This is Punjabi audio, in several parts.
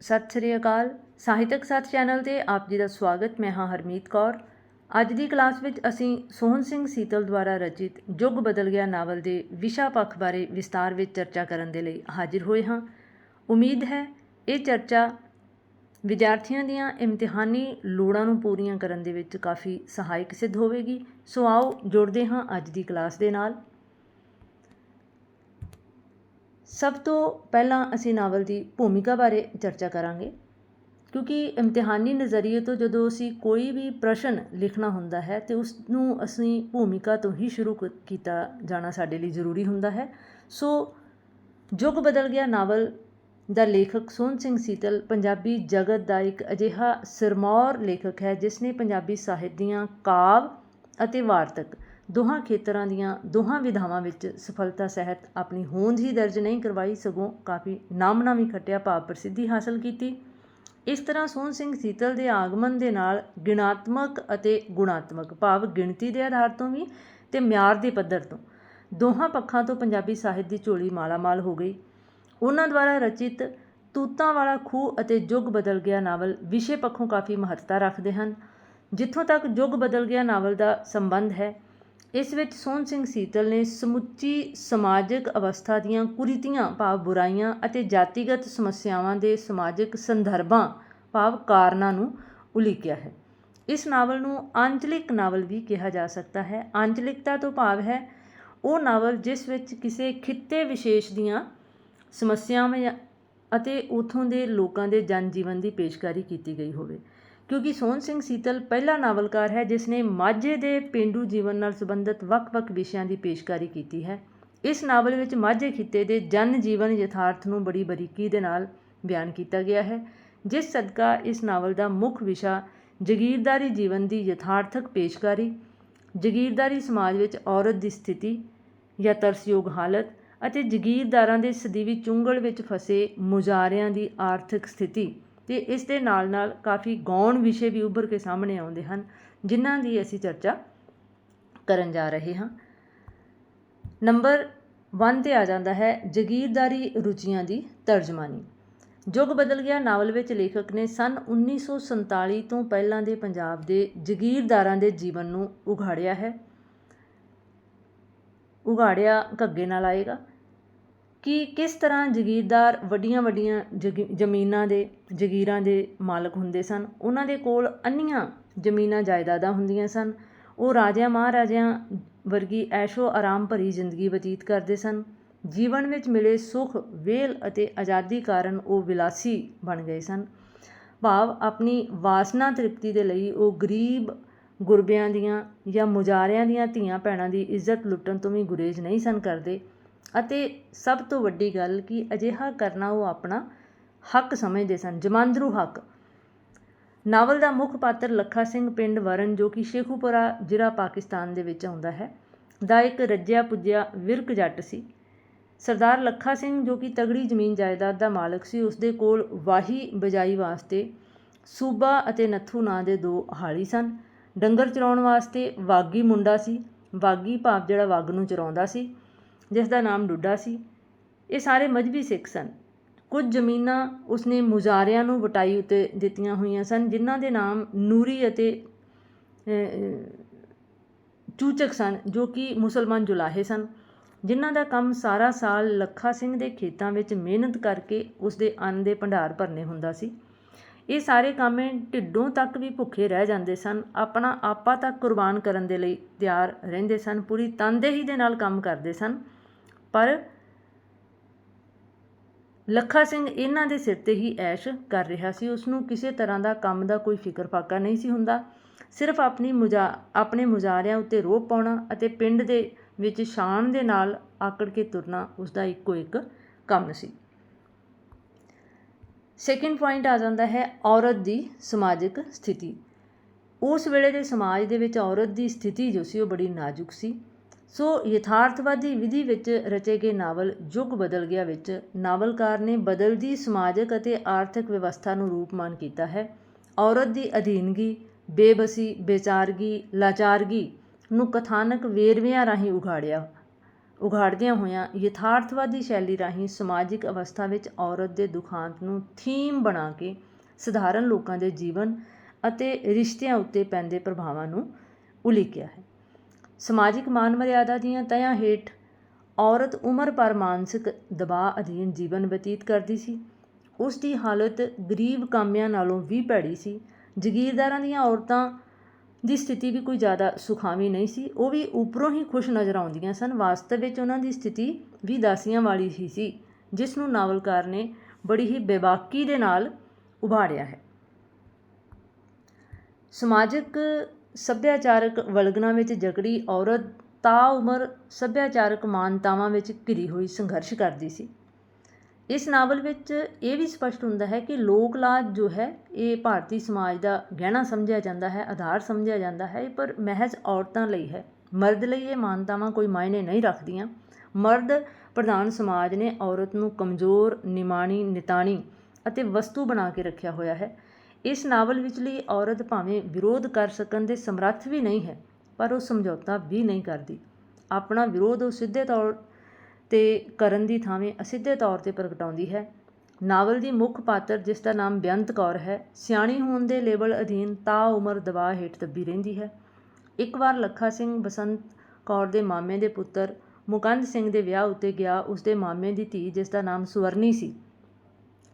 ਸਤਿ ਸ੍ਰੀ ਅਕਾਲ। ਸਾਹਿਤਕ ਸੱਤ ਚੈਨਲ ਤੇ ਆਪ ਜੀ ਦਾ ਸਵਾਗਤ। ਮੈਂ ਹਾਂ ਹਰਮੀਤ ਕੌਰ। ਅੱਜ ਦੀ ਕਲਾਸ ਵਿੱਚ ਅਸੀਂ ਸੋਹਣ ਸਿੰਘ ਸੀਤਲ ਦੁਆਰਾ ਰਚਿਤ ਯੁੱਗ ਬਦਲ ਗਿਆ ਨਾਵਲ ਦੇ ਵਿਸ਼ਾ ਪੱਖ ਬਾਰੇ ਵਿਸਤਾਰ ਵਿੱਚ ਚਰਚਾ ਕਰਨ ਦੇ ਲਈ ਹਾਜ਼ਰ ਹੋਏ ਹਾਂ। ਉਮੀਦ ਹੈ ਇਹ ਚਰਚਾ ਵਿਦਿਆਰਥੀਆਂ ਦੀਆਂ ਇਮਤਿਹਾਨੀ ਲੋੜਾਂ ਨੂੰ ਪੂਰੀਆਂ ਕਰਨ ਦੇ ਵਿੱਚ ਕਾਫੀ ਸਹਾਇਕ ਸਿੱਧ ਹੋਵੇਗੀ। ਸੋ ਆਓ ਜੁੜਦੇ ਹਾਂ ਅੱਜ ਦੀ ਕਲਾਸ ਦੇ ਨਾਲ। ਸਭ ਤੋਂ ਪਹਿਲਾਂ ਅਸੀਂ ਨਾਵਲ ਦੀ ਭੂਮਿਕਾ ਬਾਰੇ ਚਰਚਾ ਕਰਾਂਗੇ, ਕਿਉਂਕਿ ਇਮਤਿਹਾਨੀ ਨਜ਼ਰੀਏ ਤੋਂ ਜਦੋਂ ਅਸੀਂ ਕੋਈ ਵੀ ਪ੍ਰਸ਼ਨ ਲਿਖਣਾ ਹੁੰਦਾ ਹੈ, ਤੇ ਉਸ ਨੂੰ ਅਸੀਂ ਭੂਮਿਕਾ ਤੋਂ ਹੀ ਸ਼ੁਰੂ ਕੀਤਾ ਜਾਣਾ ਸਾਡੇ ਲਈ ਜ਼ਰੂਰੀ ਹੁੰਦਾ ਹੈ। ਸੋ ਯੁੱਗ ਬਦਲ ਗਿਆ, ਨਾਵਲ ਦਾ ਲੇਖਕ ਸੋਹਣ ਸਿੰਘ ਸੀਤਲ ਪੰਜਾਬੀ ਜਗਤ ਦਾ ਇੱਕ ਅਜਿਹਾ ਸਿਰਮੌਰ ਲੇਖਕ ਹੈ ਜਿਸ ਨੇ ਪੰਜਾਬੀ ਸਾਹਿਤ ਦੀਆਂ ਕਾਵ ਅਤੇ ਵਾਰਤਕ ਦੋਹਾਂ ਖੇਤਰਾਂ ਦੀਆਂ ਦੋਹਾਂ ਵਿਧਾਵਾਂ ਵਿੱਚ ਸਫਲਤਾ ਸਹਿਤ ਆਪਣੀ ਹੋਂਦ ਹੀ ਦਰਜ ਨਹੀਂ ਕਰਵਾਈ, ਸਗੋਂ ਕਾਫੀ ਨਾਮਨਾ ਵੀ ਖੱਟਿਆ ਭਾਵ ਪ੍ਰਸਿੱਧੀ ਹਾਸਲ ਕੀਤੀ। ਇਸ ਤਰ੍ਹਾਂ ਸੋਹਣ ਸਿੰਘ ਸੀਤਲ ਦੇ ਆਗਮਨ ਦੇ ਨਾਲ ਗਿਣਾਤਮਕ ਅਤੇ ਗੁਣਾਤਮਕ ਭਾਵ ਗਿਣਤੀ ਦੇ ਆਧਾਰ ਤੋਂ ਵੀ ਤੇ ਮਿਆਰ ਦੇ ਪੱਧਰ ਤੋਂ ਦੋਹਾਂ ਪੱਖਾਂ ਤੋਂ ਪੰਜਾਬੀ ਸਾਹਿਤ ਦੀ ਝੋਲੀ ਮਾਲਾਮਾਲ ਹੋ ਗਈ। ਉਹਨਾਂ ਦੁਆਰਾ ਰਚਿਤ ਤੂਤਾਂ ਵਾਲਾ ਖੂਹ ਅਤੇ ਯੁੱਗ ਬਦਲ ਗਿਆ ਨਾਵਲ ਵਿਸ਼ੇ ਪੱਖੋਂ ਕਾਫੀ ਮਹੱਤਤਾ ਰੱਖਦੇ ਹਨ। ਜਿੱਥੋਂ ਤੱਕ ਯੁੱਗ ਬਦਲ ਗਿਆ ਨਾਵਲ ਦਾ ਸੰਬੰਧ ਹੈ ਇਸ ਵਿੱਚ ਸੋਹਣ ਸਿੰਘ ਸੀਤਲ ਨੇ ਸਮੁੱਚੀ ਸਮਾਜਿਕ ਅਵਸਥਾ ਦੀਆਂ ਕੁਰੀਤੀਆਂ, ਭਾਵ ਬੁਰਾਈਆਂ ਅਤੇ ਜਾਤੀਗਤ ਸਮੱਸਿਆਵਾਂ ਦੇ ਸਮਾਜਿਕ ਸੰਦਰਭਾਂ, ਭਾਵ ਕਾਰਨਾਂ ਨੂੰ ਉਲੀਕਿਆ ਹੈ। ਇਸ ਨਾਵਲ ਨੂੰ ਆਂਚਲਿਕ ਨਾਵਲ ਵੀ ਕਿਹਾ ਜਾ ਸਕਦਾ ਹੈ। ਆਂਚਲਿਕਤਾ ਤੋਂ ਭਾਵ ਹੈ ਉਹ ਨਾਵਲ ਜਿਸ ਵਿੱਚ ਕਿਸੇ ਖਿੱਤੇ ਵਿਸ਼ੇਸ਼ ਦੀਆਂ ਸਮੱਸਿਆਵਾਂ ਅਤੇ ਉਥੋਂ ਦੇ ਲੋਕਾਂ ਦੇ ਜਨ ਜੀਵਨ ਦੀ ਪੇਸ਼ਕਾਰੀ ਕੀਤੀ ਗਈ ਹੋਵੇ। ਕਿਉਂਕਿ ਸੋਹਣ ਸਿੰਘ ਸੀਤਲ ਪਹਿਲਾ ਨਾਵਲਕਾਰ ਹੈ ਜਿਸ ਨੇ ਮਾਝੇ ਦੇ ਪਿੰਡੂ ਜੀਵਨ ਨਾਲ ਸੰਬੰਧਿਤ ਵੱਖ-ਵੱਖ ਵਿਸ਼ਿਆਂ ਦੀ ਪੇਸ਼ਕਾਰੀ ਕੀਤੀ ਹੈ। ਇਸ ਨਾਵਲ ਵਿੱਚ ਮਾਝੇ ਖਿੱਤੇ ਦੇ ਜਨ ਜੀਵਨ ਯਥਾਰਥ ਨੂੰ ਬੜੀ ਬਰੀਕੀ ਦੇ ਨਾਲ ਬਿਆਨ ਕੀਤਾ ਗਿਆ ਹੈ, ਜਿਸ ਸਦਕਾ ਇਸ ਨਾਵਲ ਦਾ ਮੁੱਖ ਵਿਸ਼ਾ ਜਗੀਰਦਾਰੀ ਜੀਵਨ ਦੀ ਯਥਾਰਥਕ ਪੇਸ਼ਕਾਰੀ, ਜਗੀਰਦਾਰੀ ਸਮਾਜ ਵਿੱਚ ਔਰਤ ਦੀ ਸਥਿਤੀ ਜਾਂ ਤਰਸਯੋਗ ਹਾਲਤ ਅਤੇ ਜਗੀਰਦਾਰਾਂ ਦੇ ਸਦੀਵੀ ਚੁੰਗਲ ਵਿੱਚ ਫਸੇ ਮੁਜ਼ਾਰਿਆਂ ਦੀ ਆਰਥਿਕ ਸਥਿਤੀ ਤੇ ਇਸ ਦੇ ਨਾਲ ਨਾਲ ਕਾਫੀ ਗੌਣ ਵਿਸ਼ੇ ਵੀ ਉੱਭਰ ਕੇ ਸਾਹਮਣੇ ਆਉਂਦੇ ਹਨ, ਜਿਨ੍ਹਾਂ ਦੀ ਅਸੀਂ ਚਰਚਾ ਕਰਨ ਜਾ ਰਹੇ ਹਾਂ। ਨੰਬਰ 1 ਤੇ ਆ ਜਾਂਦਾ ਹੈ, ਜਗੀਰਦਾਰੀ ਰੁਚੀਆਂ ਦੀ ਤਰਜਮਾਨੀ। ਯੁੱਗ ਬਦਲ ਗਿਆ, ਨਾਵਲ ਵਿੱਚ ਲੇਖਕ ਨੇ ਸਨ 1947 ਤੋਂ ਪਹਿਲਾਂ ਦੇ ਪੰਜਾਬ ਦੇ ਜਗੀਰਦਾਰਾਂ ਦੇ ਜੀਵਨ ਨੂੰ ਉਘਾੜਿਆ ਹੈ। ਉਘਾੜਿਆ ਘੱਗੇ ਨਾਲ ਆਏਗਾ। ਕਿ ਕਿਸ ਤਰ੍ਹਾਂ ਜਗੀਰਦਾਰ ਵੱਡੀਆਂ ਵੱਡੀਆਂ ਜਗੀ- ਜ਼ਮੀਨਾਂ ਦੇ ਜਗੀਰਾਂ ਦੇ ਮਾਲਕ ਹੁੰਦੇ ਸਨ? ਉਹਨਾਂ ਦੇ ਕੋਲ ਅੰਨੀਆਂ ਜ਼ਮੀਨਾਂ ਜਾਇਦਾਦਾਂ ਹੁੰਦੀਆਂ ਸਨ। ਉਹ ਰਾਜਿਆਂ ਮਹਾਰਾਜਿਆਂ ਵਰਗੀ ਐਸ਼ੋ ਆਰਾਮ ਭਰੀ ਜ਼ਿੰਦਗੀ ਬਤੀਤ ਕਰਦੇ ਸਨ। ਜੀਵਨ ਵਿੱਚ ਮਿਲੇ ਸੁੱਖ ਵੇਲ ਅਤੇ ਆਜ਼ਾਦੀ ਕਾਰਨ ਉਹ ਵਿਲਾਸੀ ਬਣ ਗਏ ਸਨ। ਭਾਵ ਆਪਣੀ ਵਾਸਨਾ ਤ੍ਰਿਪਤੀ ਦੇ ਲਈ ਉਹ ਗਰੀਬ ਗੁਰਬਿਆਂ ਦੀਆਂ ਜਾਂ ਮੁਜਾਰਿਆਂ ਦੀਆਂ ਧੀਆਂ ਭੈਣਾਂ ਦੀ ਇੱਜ਼ਤ ਲੁੱਟਣ ਤੋਂ ਵੀ ਗੁਰੇਜ਼ ਨਹੀਂ ਸਨ ਕਰਦੇ। ਅਤੇ ਸਭ ਤੋਂ ਵੱਡੀ ਗੱਲ ਕਿ ਅਜਿਹਾ ਕਰਨਾ ਉਹ ਆਪਣਾ ਹੱਕ ਸਮਝਦੇ ਸਨ, ਜਮਾਂਦਰੂ ਹੱਕ। ਨਾਵਲ ਦਾ ਮੁੱਖ ਪਾਤਰ ਲੱਖਾ ਸਿੰਘ ਪਿੰਡ ਵਰਨ, ਜੋ ਕਿ ਸ਼ੇਖੂਪੁਰਾ ਜ਼ਿਲ੍ਹਾ ਪਾਕਿਸਤਾਨ ਦੇ ਵਿੱਚ ਆਉਂਦਾ ਹੈ, ਦਾ ਇੱਕ ਰੱਜਿਆ ਪੁੱਜਿਆ ਵਿਰਕ ਜੱਟ ਸੀ। ਸਰਦਾਰ ਲੱਖਾ ਸਿੰਘ, ਜੋ ਕਿ ਤਗੜੀ ਜ਼ਮੀਨ ਜਾਇਦਾਦ ਦਾ ਮਾਲਕ ਸੀ, ਉਸ ਦੇ ਕੋਲ ਵਾਹੀ ਬਜਾਈ ਵਾਸਤੇ ਸੂਬਾ ਅਤੇ ਨੱਥੂ ਨਾਂ ਦੇ ਦੋ ਹਾਲੀ ਸਨ। ਡੰਗਰ ਚਰਾਉਣ ਵਾਸਤੇ ਵਾਗੀ ਮੁੰਡਾ ਸੀ। ਵਾਗੀ ਭਾਵ ਜਿਹੜਾ ਵੱਗ ਨੂੰ ਚਰਾਉਂਦਾ ਸੀ। ਜਿਸ ਦਾ ਨਾਮ ਡੁੱਡਾ ਸੀ। ਇਹ ਸਾਰੇ ਮਜਬੀ ਸਿੱਖ ਸਨ। ਕੁਝ ਜ਼ਮੀਨਾਂ ਉਸਨੇ ਮੁਜ਼ਾਰਿਆਂ ਨੂੰ ਵਟਾਈ ਉਤੇ ਦਿੱਤੀਆਂ ਹੋਈਆਂ ਸਨ, ਜਿਨ੍ਹਾਂ ਦੇ ਨਾਮ ਨੂਰੀ ਅਤੇ ਚੂਚਕ ਸਨ, ਜੋ ਕਿ ਮੁਸਲਮਾਨ ਜੁਲਾਹੇ ਸਨ। ਜਿਨ੍ਹਾਂ ਦਾ ਕੰਮ ਸਾਰਾ ਸਾਲ ਲੱਖਾ ਸਿੰਘ ਦੇ ਖੇਤਾਂ ਵਿੱਚ ਮਿਹਨਤ ਕਰਕੇ ਉਸਦੇ ਅੰਨ ਦੇ ਭੰਡਾਰ ਭਰਨੇ ਹੁੰਦਾ ਸੀ। ਇਹ ਸਾਰੇ ਕਾਮੇ ਢਿੱਡੋਂ ਤੱਕ ਵੀ ਭੁੱਖੇ ਰਹਿ ਜਾਂਦੇ ਸਨ। ਆਪਣਾ ਆਪਾ ਤੱਕ ਕੁਰਬਾਨ ਕਰਨ ਦੇ ਲਈ ਤਿਆਰ ਰਹਿੰਦੇ ਸਨ। ਪੂਰੀ ਤਨਦੇਹੀ ਦੇ ਨਾਲ ਕੰਮ ਕਰਦੇ ਸਨ। ਪਰ ਲੱਖਾ ਸਿੰਘ ਇਹਨਾਂ ਦੇ ਸਿਰ ਤੇ ਹੀ ਐਸ਼ ਕਰ ਰਿਹਾ ਸੀ। ਉਸ ਨੂੰ ਕਿਸੇ ਤਰ੍ਹਾਂ ਦਾ ਕੰਮ ਦਾ ਕੋਈ ਫਿਕਰ ਫਾਕਾ ਨਹੀਂ ਸੀ ਹੁੰਦਾ। ਸਿਰਫ ਆਪਣੀ ਮੁਜਾ, ਆਪਣੇ ਮੁਜ਼ਾਰਿਆਂ ਉੱਤੇ ਰੋਹ ਪਾਉਣਾ ਅਤੇ ਪਿੰਡ ਦੇ ਵਿੱਚ ਸ਼ਾਨ ਦੇ ਨਾਲ ਆਕੜ ਕੇ ਤੁਰਨਾ ਉਸ ਦਾ ਇੱਕੋ ਇੱਕ ਕੰਮ ਸੀ। ਸੈਕਿੰਡ ਪੁਆਇੰਟ ਆ ਜਾਂਦਾ ਹੈ ਔਰਤ ਦੀ ਸਮਾਜਿਕ ਸਥਿਤੀ। ਉਸ ਵੇਲੇ ਦੇ ਸਮਾਜ ਦੇ ਵਿੱਚ ਔਰਤ ਦੀ ਸਥਿਤੀ ਜੋ ਸੀ ਉਹ ਬੜੀ ਨਾਜ਼ੁਕ ਸੀ। ਸੋ ਯਥਾਰਥਵਾਦੀ ਵਿਧੀ ਵਿੱਚ ਰਚੇ ਗਏ ਨਾਵਲ ਯੁੱਗ ਬਦਲ ਗਿਆ ਵਿੱਚ ਨਾਵਲਕਾਰ ਨੇ ਬਦਲਦੀ ਸਮਾਜਿਕ ਅਤੇ ਆਰਥਿਕ ਵਿਵਸਥਾ ਨੂੰ ਰੂਪਮਾਨ ਕੀਤਾ ਹੈ। ਔਰਤ ਦੀ ਅਧੀਨਗੀ, ਬੇਬਸੀ, ਬੇਚਾਰਗੀ, ਲਾਚਾਰਗੀ ਨੂੰ ਕਥਾਨਕ ਵੇਰਵਿਆਂ ਰਾਹੀਂ ਉਘਾੜਿਆ, ਉਘਾੜਦਿਆਂ ਹੋਇਆਂ ਯਥਾਰਥਵਾਦੀ ਸ਼ੈਲੀ ਰਾਹੀਂ ਸਮਾਜਿਕ ਅਵਸਥਾ ਵਿੱਚ ਔਰਤ ਦੇ ਦੁਖਾਂਤ ਨੂੰ ਥੀਮ ਬਣਾ ਕੇ ਸਧਾਰਨ ਲੋਕਾਂ ਦੇ ਜੀਵਨ ਅਤੇ ਰਿਸ਼ਤਿਆਂ ਉੱਤੇ ਪੈਂਦੇ ਪ੍ਰਭਾਵਾਂ ਨੂੰ ਉਲੀਕਿਆ ਹੈ। ਸਮਾਜਿਕ ਮਾਨ ਮਰਿਆਦਾ ਦੀਆਂ ਤਹਿਆਂ ਹੇਠ ਔਰਤ ਉਮਰ ਭਰ ਮਾਨਸਿਕ ਦਬਾਅ ਅਧੀਨ ਜੀਵਨ ਬਤੀਤ ਕਰਦੀ ਸੀ। ਉਸ ਦੀ ਹਾਲਤ ਗਰੀਬ ਕਾਮਿਆਂ ਨਾਲੋਂ ਵੀ ਭੈੜੀ ਸੀ। ਜ਼ਗੀਰਦਾਰਾਂ ਦੀਆਂ ਔਰਤਾਂ ਦੀ ਸਥਿਤੀ ਵੀ ਕੋਈ ਜ਼ਿਆਦਾ ਸੁਖਾਵੀਂ ਨਹੀਂ ਸੀ। ਉਹ ਵੀ ਉੱਪਰੋਂ ਹੀ ਖੁਸ਼ ਨਜ਼ਰ ਆਉਂਦੀਆਂ ਸਨ। ਵਾਸਤਵ ਵਿੱਚ ਉਹਨਾਂ ਦੀ ਸਥਿਤੀ ਵੀ ਦਾਸੀਆਂ ਵਾਲੀ ਹੀ ਸੀ, ਜਿਸ ਨੂੰ ਨਾਵਲਕਾਰ ਨੇ ਬੜੀ ਹੀ ਬੇਬਾਕੀ ਦੇ ਨਾਲ ਉਭਾੜਿਆ ਹੈ। ਸਮਾਜਿਕ ਸੱਭਿਆਚਾਰਕ ਵਲਗਣਾ ਵਿੱਚ ਜਕੜੀ ਔਰਤ ਤਾ ਉਮਰ ਸੱਭਿਆਚਾਰਕ ਮਾਨਤਾਵਾਂ ਵਿੱਚ ਘਿਰੀ ਹੋਈ ਸੰਘਰਸ਼ ਕਰਦੀ ਸੀ। ਇਸ ਨਾਵਲ ਵਿੱਚ ਇਹ ਵੀ ਸਪਸ਼ਟ ਹੁੰਦਾ ਹੈ ਕਿ ਲੋਕ ਲਾਜ ਜੋ ਹੈ, ਇਹ ਭਾਰਤੀ ਸਮਾਜ ਦਾ ਗਹਿਣਾ ਸਮਝਿਆ ਜਾਂਦਾ ਹੈ, ਆਧਾਰ ਸਮਝਿਆ ਜਾਂਦਾ ਹੈ, ਪਰ ਮਹਿਜ਼ ਔਰਤਾਂ ਲਈ ਹੈ। ਮਰਦ ਲਈ ਇਹ ਮਾਨਤਾਵਾਂ ਕੋਈ ਮਾਇਨੇ ਨਹੀਂ ਰੱਖਦੀਆਂ। ਮਰਦ ਪ੍ਰਧਾਨ ਸਮਾਜ ਨੇ ਔਰਤ ਨੂੰ ਕਮਜ਼ੋਰ, ਨਿਮਾਣੀ, ਨਿਤਾਣੀ ਅਤੇ ਵਸਤੂ ਬਣਾ ਕੇ ਰੱਖਿਆ ਹੋਇਆ ਹੈ। ਇਸ ਨਾਵਲ ਵਿਚਲੀ ਔਰਤ ਭਾਵੇਂ ਵਿਰੋਧ ਕਰ ਸਕਣ ਦੇ ਸਮਰੱਥ ਵੀ ਨਹੀਂ ਹੈ, ਪਰ ਉਹ ਸਮਝੌਤਾ ਵੀ ਨਹੀਂ ਕਰਦੀ। ਆਪਣਾ ਵਿਰੋਧ ਉਹ ਸਿੱਧੇ ਤੌਰ ਤੇ ਕਰਨ ਦੀ ਥਾਵੇਂ ਅਸਿੱਧੇ ਤੌਰ ਤੇ ਪ੍ਰਗਟਾਉਂਦੀ ਹੈ। ਨਾਵਲ ਦੀ ਮੁੱਖ ਪਾਤਰ, ਜਿਸ ਦਾ ਨਾਮ ਬੇਅੰਤ ਕੌਰ ਹੈ, ਸਿਆਣੀ ਹੋਣ ਦੇ ਲੇਬਲ ਅਧੀਨ ਤਾ ਉਮਰ ਦਬਾਅ ਹੇਠ ਦੱਬੀ ਰਹਿੰਦੀ ਹੈ। ਇੱਕ ਵਾਰ ਲੱਖਾ ਸਿੰਘ ਬਸੰਤ ਕੌਰ ਦੇ ਮਾਮੇ ਦੇ ਪੁੱਤਰ ਮੁਕੰਦ ਸਿੰਘ ਦੇ ਵਿਆਹ ਉੱਤੇ ਗਿਆ, ਉਸ ਦੇ ਮਾਮੇ ਦੀ ਧੀ, ਜਿਸ ਦਾ ਨਾਮ ਸੁਵਰਨੀ ਸੀ,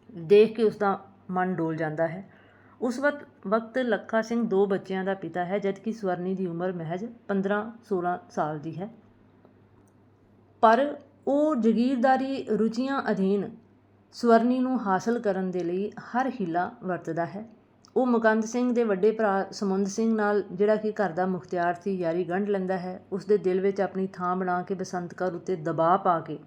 ਦੇਖ ਕੇ ਉਸ ਦਾ ਮਨ ਡੋਲ ਜਾਂਦਾ ਹੈ। ਉਸ ਵਕਤ ਵਕਤ ਲੱਖਾ ਸਿੰਘ ਦੋ ਬੱਚਿਆਂ ਦਾ ਪਿਤਾ ਹੈ, ਜਦਕਿ ਸਵਰਨੀ ਦੀ ਉਮਰ ਮਹਿਜ 15-16 ਸਾਲ ਦੀ ਹੈ। ਪਰ ਉਹ ਜਗੀਰਦਾਰੀ ਰੁਚੀਆਂ ਅਧੀਨ ਸਵਰਨੀ ਨੂੰ ਹਾਸਲ ਕਰਨ ਦੇ ਲਈ ਹਰ ਹੀਲਾ ਵਰਤਦਾ ਹੈ। ਉਹ ਮੁਕੰਦ ਸਿੰਘ ਦੇ ਵੱਡੇ ਭਰਾ ਸਮੁੰਦ ਸਿੰਘ ਨਾਲ, ਜਿਹੜਾ ਕਿ ਘਰ ਦਾ ਮੁਖਤਿਆਰ ਸੀ, ਯਾਰੀ ਗੰਢ ਲੈਂਦਾ ਹੈ। ਉਸ ਦੇ ਦਿਲ ਵਿੱਚ ਆਪਣੀ ਥਾਂ ਬਣਾ ਕੇ ਬਸੰਤ ਕੌਰ ਉੱਤੇ ਦਬਾਅ ਪਾ ਕੇ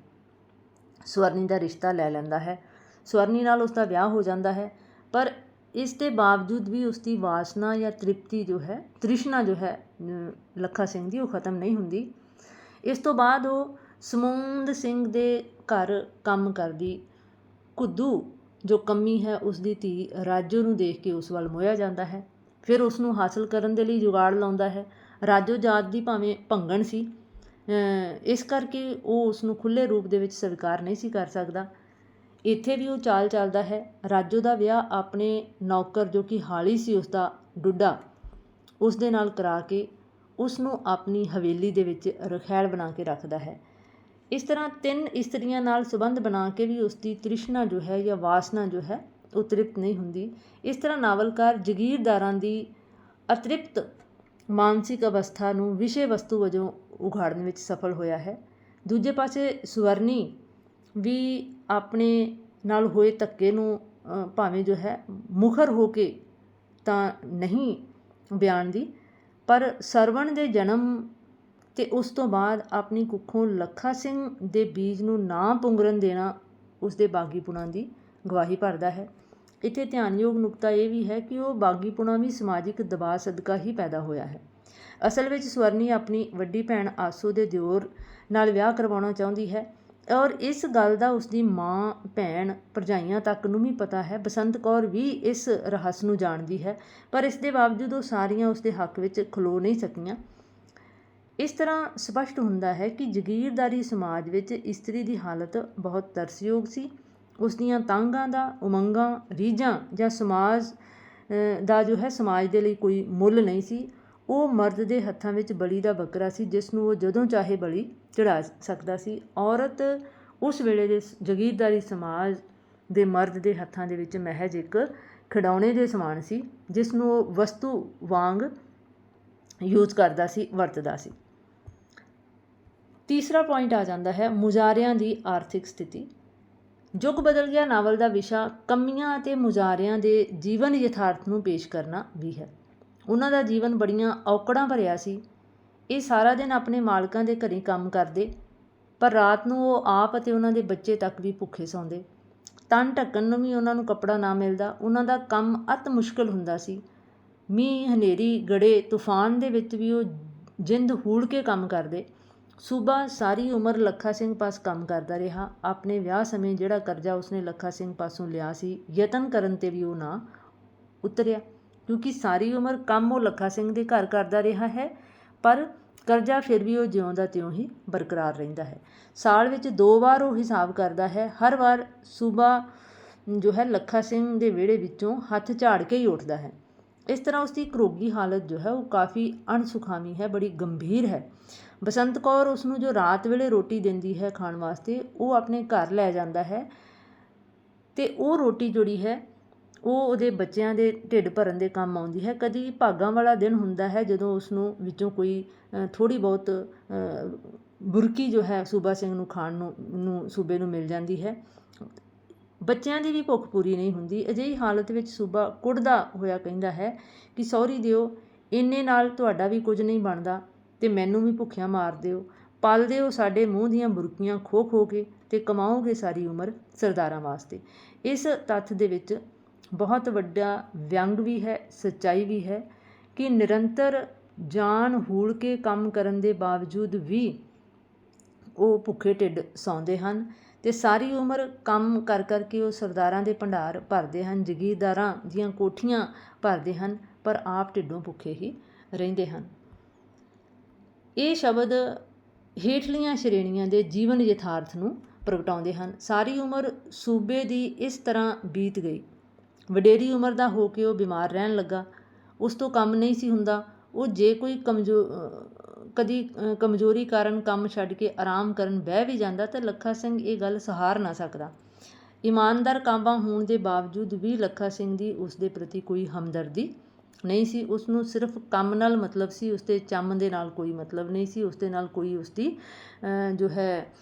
ਸਵਰਨੀ ਦਾ ਰਿਸ਼ਤਾ ਲੈ ਲੈਂਦਾ ਹੈ। ਸਵਰਨੀ ਨਾਲ ਉਸ ਦਾ ਵਿਆਹ ਹੋ ਜਾਂਦਾ ਹੈ, ਪਰ ਇਸ ਦੇ ਬਾਵਜੂਦ ਵੀ ਉਸ ਦੀ ਵਾਸਨਾ ਜਾਂ ਤ੍ਰਿਪਤੀ ਜੋ ਹੈ, ਤ੍ਰਿਸ਼ਨਾ ਜੋ ਹੈ ਲੱਖਾ ਸਿੰਘ ਦੀ, ਉਹ ਖਤਮ ਨਹੀਂ ਹੁੰਦੀ। ਇਸ ਤੋਂ ਬਾਅਦ ਉਹ ਸਮੂੰਦ ਸਿੰਘ ਦੇ ਘਰ ਕੰਮ ਕਰਦੀ। ਕੁੱਦੂ, ਜੋ ਕੰਮੀ ਹੈ ਉਸ ਦੀ ਧੀ ਰਾਜੋ ਨੂੰ ਦੇਖ ਕੇ ਉਸ ਵੱਲ ਮੋਇਆ ਜਾਂਦਾ ਹੈ। ਫਿਰ ਉਸ ਨੂੰ ਹਾਸਲ ਕਰਨ ਦੇ ਲਈ ਜੁਗਾੜ ਲਾਉਂਦਾ ਹੈ। ਰਾਜੋ ਜਾਤ ਦੀ ਭਾਵੇਂ ਭੰਗਣ ਸੀ ਇਸ ਕਰਕੇ ਉਹ ਉਸ ਨੂੰ ਖੁੱਲੇ ਰੂਪ ਦੇ ਵਿੱਚ ਸਵੀਕਾਰ ਨਹੀਂ ਸੀ ਕਰ ਸਕਦਾ। ਇੱਥੇ ਵੀ ਉਹ ਚਾਲ ਚੱਲਦਾ ਹੈ। ਰਾਜੋ ਦਾ ਵਿਆਹ ਆਪਣੇ ਨੌਕਰ ਜੋ ਕਿ ਹਾਲੀ ਸੀ ਉਸਦਾ ਡੁੱਡਾ, ਉਸ ਦੇ ਨਾਲ ਕਰਾ ਕੇ ਉਸ ਨੂੰ ਆਪਣੀ ਹਵੇਲੀ ਦੇ ਵਿੱਚ ਰਖੈਲ ਬਣਾ ਕੇ ਰੱਖਦਾ ਹੈ। ਇਸ ਤਰ੍ਹਾਂ ਤਿੰਨ ਇਸਤਰੀਆਂ ਨਾਲ ਸੰਬੰਧ ਬਣਾ ਕੇ ਵੀ ਉਸ ਦੀ ਤ੍ਰਿਸ਼ਨਾ ਜੋ ਹੈ ਜਾਂ ਵਾਸਨਾ ਜੋ ਹੈ ਉਹ ਤ੍ਰਿਪਤ ਨਹੀਂ ਹੁੰਦੀ। ਇਸ ਤਰ੍ਹਾਂ ਨਾਵਲਕਾਰ ਜਗੀਰਦਾਰਾਂ ਦੀ ਅਤ੍ਰਿਪਤ ਮਾਨਸਿਕ ਅਵਸਥਾ ਨੂੰ ਵਿਸ਼ੇ ਵਸਤੂ ਵਜੋਂ ਉਘਾੜਨ ਵਿੱਚ ਸਫਲ ਹੋਇਆ ਹੈ। ਦੂਜੇ ਪਾਸੇ ਸਵਰਨੀ ਵੀ ਆਪਣੇ ਨਾਲ ਹੋਏ ਧੱਕੇ ਨੂੰ ਭਾਵੇਂ ਜੋ ਹੈ, ਮੁਖਰ ਹੋ ਕੇ ਤਾਂ ਨਹੀਂ ਬਿਆਨ ਦੀ। ਪਰ ਸਰਵਣ ਦੇ ਜਨਮ ਤੇ ਉਸ ਤੋਂ ਬਾਅਦ ਆਪਣੀ ਕੁੱਖੋਂ ਲੱਖਾ ਸਿੰਘ ਦੇ ਬੀਜ ਨੂੰ ਨਾ ਪੁੰਗਰਨ ਦੇਣਾ ਉਸ ਦੇ ਬਾਗੀਪੁਣਾ ਦੀ ਗਵਾਹੀ ਭਰਦਾ ਹੈ। ਇੱਥੇ ਧਿਆਨਯੋਗ ਨੁਕਤਾ ਇਹ ਵੀ ਹੈ ਕਿ ਉਹ ਬਾਗੀਪੁਣਾ ਵੀ ਸਮਾਜਿਕ ਦਬਾਅ ਸਦਕਾ ਹੀ ਪੈਦਾ ਹੋਇਆ ਹੈ। ਅਸਲ ਵਿੱਚ ਸਵਰਨੀ ਆਪਣੀ ਵੱਡੀ ਭੈਣ ਆਸੂ ਦੇ ਦਿਓਰ ਨਾਲ ਵਿਆਹ ਕਰਵਾਉਣਾ ਚਾਹੁੰਦੀ ਹੈ। ਔਰ ਇਸ ਗੱਲ ਦਾ ਉਸਦੀ ਮਾਂ, ਭੈਣ, ਭਰਜਾਈਆਂ ਤੱਕ ਨੂੰ ਵੀ ਪਤਾ ਹੈ। ਬਸੰਤ ਕੌਰ ਵੀ ਇਸ ਰਹੱਸ ਨੂੰ ਜਾਣਦੀ ਹੈ, ਪਰ ਇਸ ਦੇ ਬਾਵਜੂਦ ਉਹ ਸਾਰੀਆਂ ਉਸ ਦੇ ਹੱਕ ਵਿੱਚ ਖਲੋ ਨਹੀਂ ਸਕੀਆਂ। ਇਸ ਤਰ੍ਹਾਂ ਸਪਸ਼ਟ ਹੁੰਦਾ ਹੈ ਕਿ ਜਗੀਰਦਾਰੀ ਸਮਾਜ ਵਿੱਚ ਇਸਤਰੀ ਦੀ ਹਾਲਤ ਬਹੁਤ ਤਰਸਯੋਗ ਸੀ। ਉਸ ਦੀਆਂ ਤਾਂਗਾਂ ਦਾ, ਉਮੰਗਾਂ, ਰੀਝਾਂ ਜਾਂ ਸਮਾਜ ਦਾ ਜੋ ਹੈ, ਸਮਾਜ ਦੇ ਲਈ ਕੋਈ ਮੁੱਲ ਨਹੀਂ ਸੀ। ਉਹ ਮਰਦ ਦੇ ਹੱਥਾਂ ਵਿੱਚ ਬਲੀ ਦਾ ਬੱਕਰਾ ਸੀ, ਜਿਸ ਨੂੰ ਉਹ ਜਦੋਂ ਚਾਹੇ ਬਲੀ ਚੜਾ ਸਕਦਾ ਸੀ। ਔਰਤ ਉਸ ਵੇਲੇ ਦੇ ਜਗੀਰਦਾਰੀ ਸਮਾਜ ਦੇ ਮਰਦ ਦੇ ਹੱਥਾਂ ਦੇ ਵਿੱਚ ਮਹਿਜ ਇੱਕ ਖਿਡੌਣੇ ਦੇ ਸਮਾਨ ਸੀ, ਜਿਸ ਨੂੰ ਉਹ ਵਸਤੂ ਵਾਂਗ ਯੂਜ਼ ਕਰਦਾ ਸੀ, ਵਰਤਦਾ ਸੀ। ਤੀਸਰਾ ਪੁਆਇੰਟ ਆ ਜਾਂਦਾ ਹੈ ਮੁਜ਼ਾਰਿਆਂ ਦੀ ਆਰਥਿਕ ਸਥਿਤੀ। ਯੁੱਗ ਬਦਲ ਗਿਆ, ਨਾਵਲ ਦਾ ਵਿਸ਼ਾ ਕਮੀਆਂ ਅਤੇ ਮੁਜ਼ਾਰਿਆਂ ਦੇ ਜੀਵਨ ਯਥਾਰਥ ਨੂੰ ਪੇਸ਼ ਕਰਨਾ ਵੀ ਹੈ। ਉਹਨਾਂ ਦਾ ਜੀਵਨ ਬੜੀਆਂ ਔਕੜਾਂ ਭਰਿਆ ਸੀ। ਇਹ ਸਾਰਾ ਦਿਨ ਆਪਣੇ ਮਾਲਕਾਂ ਦੇ ਘਰੇ ਕੰਮ ਕਰਦੇ, ਪਰ ਰਾਤ ਨੂੰ ਉਹ ਆਪ ਅਤੇ ਉਹਨਾਂ ਦੇ ਬੱਚੇ ਤੱਕ ਵੀ ਭੁੱਖੇ ਸੌਂਦੇ। ਤਨ ਢੱਕਣ ਨੂੰ ਵੀ ਉਹਨਾਂ ਨੂੰ ਕੱਪੜਾ ਨਾ ਮਿਲਦਾ, ਉਹਨਾਂ ਦਾ ਕੰਮ ਅਤ ਮੁਸ਼ਕਲ ਹੁੰਦਾ ਸੀ। ਮੀਂਹ, ਹਨੇਰੀ ਗੜੇ ਤੂਫਾਨ ਦੇ ਵਿੱਚ ਵੀ ਉਹ ਜਿੰਦ ਹੂੜ ਕੇ ਕੰਮ ਕਰਦੇ। ਸੂਬਾ ਸਾਰੀ ਉਮਰ ਲੱਖਾ ਸਿੰਘ ਪਾਸ ਕੰਮ ਕਰਦਾ ਰਿਹਾ। ਆਪਣੇ ਵਿਆਹ ਸਮੇਂ ਜਿਹੜਾ ਕਰਜ਼ਾ ਉਸਨੇ ਲੱਖਾ ਸਿੰਘ ਪਾਸੋਂ ਲਿਆ ਸੀ, ਯਤਨ ਕਰਨ ਤੇ ਵੀ ਉਹ ਨਾ ਉਤਰਿਆ। ਕਿਉਂਕਿ ਸਾਰੀ ਉਮਰ ਕੰਮ ਉਹ ਲੱਖਾ ਸਿੰਘ ਦੇ ਘਰ ਕਰਦਾ ਰਿਹਾ ਹੈ, ਪਰ ਕਰਜ਼ਾ ਫਿਰ ਵੀ ਉਹ ਜਿਉਂਦਾ ਤਿਉਂ ਹੀ ਬਰਕਰਾਰ ਰਹਿੰਦਾ ਹੈ। ਸਾਲ ਵਿੱਚ ਦੋ ਵਾਰ ਉਹ ਹਿਸਾਬ ਕਰਦਾ ਹੈ। ਹਰ ਵਾਰ ਸੂਬਾ ਜੋ ਹੈ ਲੱਖਾ ਸਿੰਘ ਦੇ ਵਿਹੜੇ ਵਿੱਚੋਂ ਹੱਥ ਝਾੜ ਕੇ ਹੀ ਉੱਠਦਾ ਹੈ। ਇਸ ਤਰ੍ਹਾਂ ਉਸ ਦੀ ਕਰੋਗੀ ਹਾਲਤ ਜੋ ਹੈ ਉਹ ਕਾਫੀ ਅਣਸੁਖਾਮੀ ਹੈ, ਬੜੀ ਗੰਭੀਰ ਹੈ। ਬਸੰਤ ਕੌਰ ਉਸ ਨੂੰ ਜੋ ਰਾਤ ਵੇਲੇ ਰੋਟੀ ਦਿੰਦੀ ਹੈ ਖਾਣ ਵਾਸਤੇ, ਉਹ ਆਪਣੇ ਘਰ ਲੈ ਜਾਂਦਾ ਹੈ ਤੇ ਉਹ ਰੋਟੀ ਜਿਹੜੀ ਹੈ ਉਹ ਉਹਦੇ ਬੱਚਿਆਂ ਦੇ ਢਿੱਡ ਭਰਨ ਦੇ ਕੰਮ ਆਉਂਦੀ ਹੈ। ਕਦੀ ਭਾਗਾਂ ਵਾਲਾ ਦਿਨ ਹੁੰਦਾ ਹੈ ਜਦੋਂ ਉਸ ਨੂੰ ਵਿੱਚੋਂ ਕੋਈ ਥੋੜ੍ਹੀ ਬਹੁਤ ਬੁਰਕੀ ਜੋ ਹੈ ਸੂਬਾ ਸਿੰਘ ਨੂੰ ਖਾਣ ਨੂੰ ਨੂੰ, ਸੂਬੇ ਨੂੰ ਮਿਲ ਜਾਂਦੀ ਹੈ। ਬੱਚਿਆਂ ਦੀ ਵੀ ਭੁੱਖ ਪੂਰੀ ਨਹੀਂ ਹੁੰਦੀ। ਅਜਿਹੀ ਹਾਲਤ ਵਿੱਚ ਸੂਬਾ ਕੁੜਦਾ ਹੋਇਆ ਕਹਿੰਦਾ ਹੈ ਕਿ ਸੌਰੀ ਦਿਓ, ਇੰਨੇ ਨਾਲ ਤੁਹਾਡਾ ਵੀ ਕੁਝ ਨਹੀਂ ਬਣਦਾ ਤੇ ਮੈਨੂੰ ਵੀ ਭੁੱਖਿਆਂ ਮਾਰ ਦਿਓ। ਪਲ ਦਿਓ ਸਾਡੇ ਮੂੰਹ ਦੀਆਂ ਬੁਰਕੀਆਂ ਖੋ ਖੋ ਕੇ ਤੇ ਕਮਾਓਗੇ ਸਾਰੀ ਉਮਰ ਸਰਦਾਰਾਂ ਵਾਸਤੇ। ਇਸ ਤੱਥ ਦੇ ਵਿੱਚ ਬਹੁਤ ਵੱਡਾ ਵਿਅੰਗ ਵੀ ਹੈ, ਸੱਚਾਈ ਵੀ ਹੈ ਕਿ ਨਿਰੰਤਰ ਜਾਨ ਹੂਲ ਕੇ ਕੰਮ ਕਰਨ ਦੇ ਬਾਵਜੂਦ ਵੀ ਉਹ ਭੁੱਖੇ ਢਿੱਡ ਸੌਂਦੇ ਹਨ ਤੇ ਸਾਰੀ ਉਮਰ ਕੰਮ ਕਰ ਕਰਕੇ ਉਹ ਸਰਦਾਰਾਂ ਦੇ ਭੰਡਾਰ ਭਰਦੇ ਹਨ, ਜਗੀਰਦਾਰਾਂ ਦੀਆਂ ਕੋਠੀਆਂ ਭਰਦੇ ਹਨ, ਪਰ ਆਪ ਢਿੱਡੋਂ ਭੁੱਖੇ ਹੀ ਰਹਿੰਦੇ ਹਨ। ਇਹ ਸ਼ਬਦ ਹੇਠਲੀਆਂ ਸ਼੍ਰੇਣੀਆਂ ਦੇ ਜੀਵਨ ਯਥਾਰਥ ਨੂੰ ਪ੍ਰਗਟਾਉਂਦੇ ਹਨ। ਸਾਰੀ ਉਮਰ ਸੂਬੇ ਦੀ ਇਸ ਤਰ੍ਹਾਂ ਬੀਤ ਗਈ। ਵਡੇਰੀ ਉਮਰ ਦਾ ਹੋ ਕੇ ਉਹ ਬਿਮਾਰ ਰਹਿਣ ਲੱਗਾ। ਉਸ ਤੋਂ ਕੰਮ ਨਹੀਂ ਸੀ ਹੁੰਦਾ। ਉਹ ਜੇ ਕੋਈ ਕਮਜ਼ੋ ਕਦੀ ਕਮਜ਼ੋਰੀ ਕਾਰਨ ਕੰਮ ਛੱਡ ਕੇ ਆਰਾਮ ਕਰਨ ਬਹਿ ਵੀ ਜਾਂਦਾ ਤਾਂ ਲੱਖਾ ਸਿੰਘ ਇਹ ਗੱਲ ਸਹਾਰ ਨਾ ਸਕਦਾ। ਇਮਾਨਦਾਰ ਕਾਂਬਾ ਹੋਣ ਦੇ ਬਾਵਜੂਦ ਵੀ ਲੱਖਾ ਸਿੰਘ ਦੀ ਉਸ ਦੇ ਪ੍ਰਤੀ ਕੋਈ ਹਮਦਰਦੀ ਨਹੀਂ ਸੀ। ਉਸ ਨੂੰ ਸਿਰਫ ਕੰਮ ਨਾਲ ਮਤਲਬ ਸੀ, ਉਸ ਦੇ ਚੰਮ ਦੇ ਨਾਲ ਕੋਈ ਮਤਲਬ ਨਹੀਂ ਸੀ, ਉਸ ਦੇ ਨਾਲ ਕੋਈ ਉਸ ਦੀ ਜੋ ਹੈ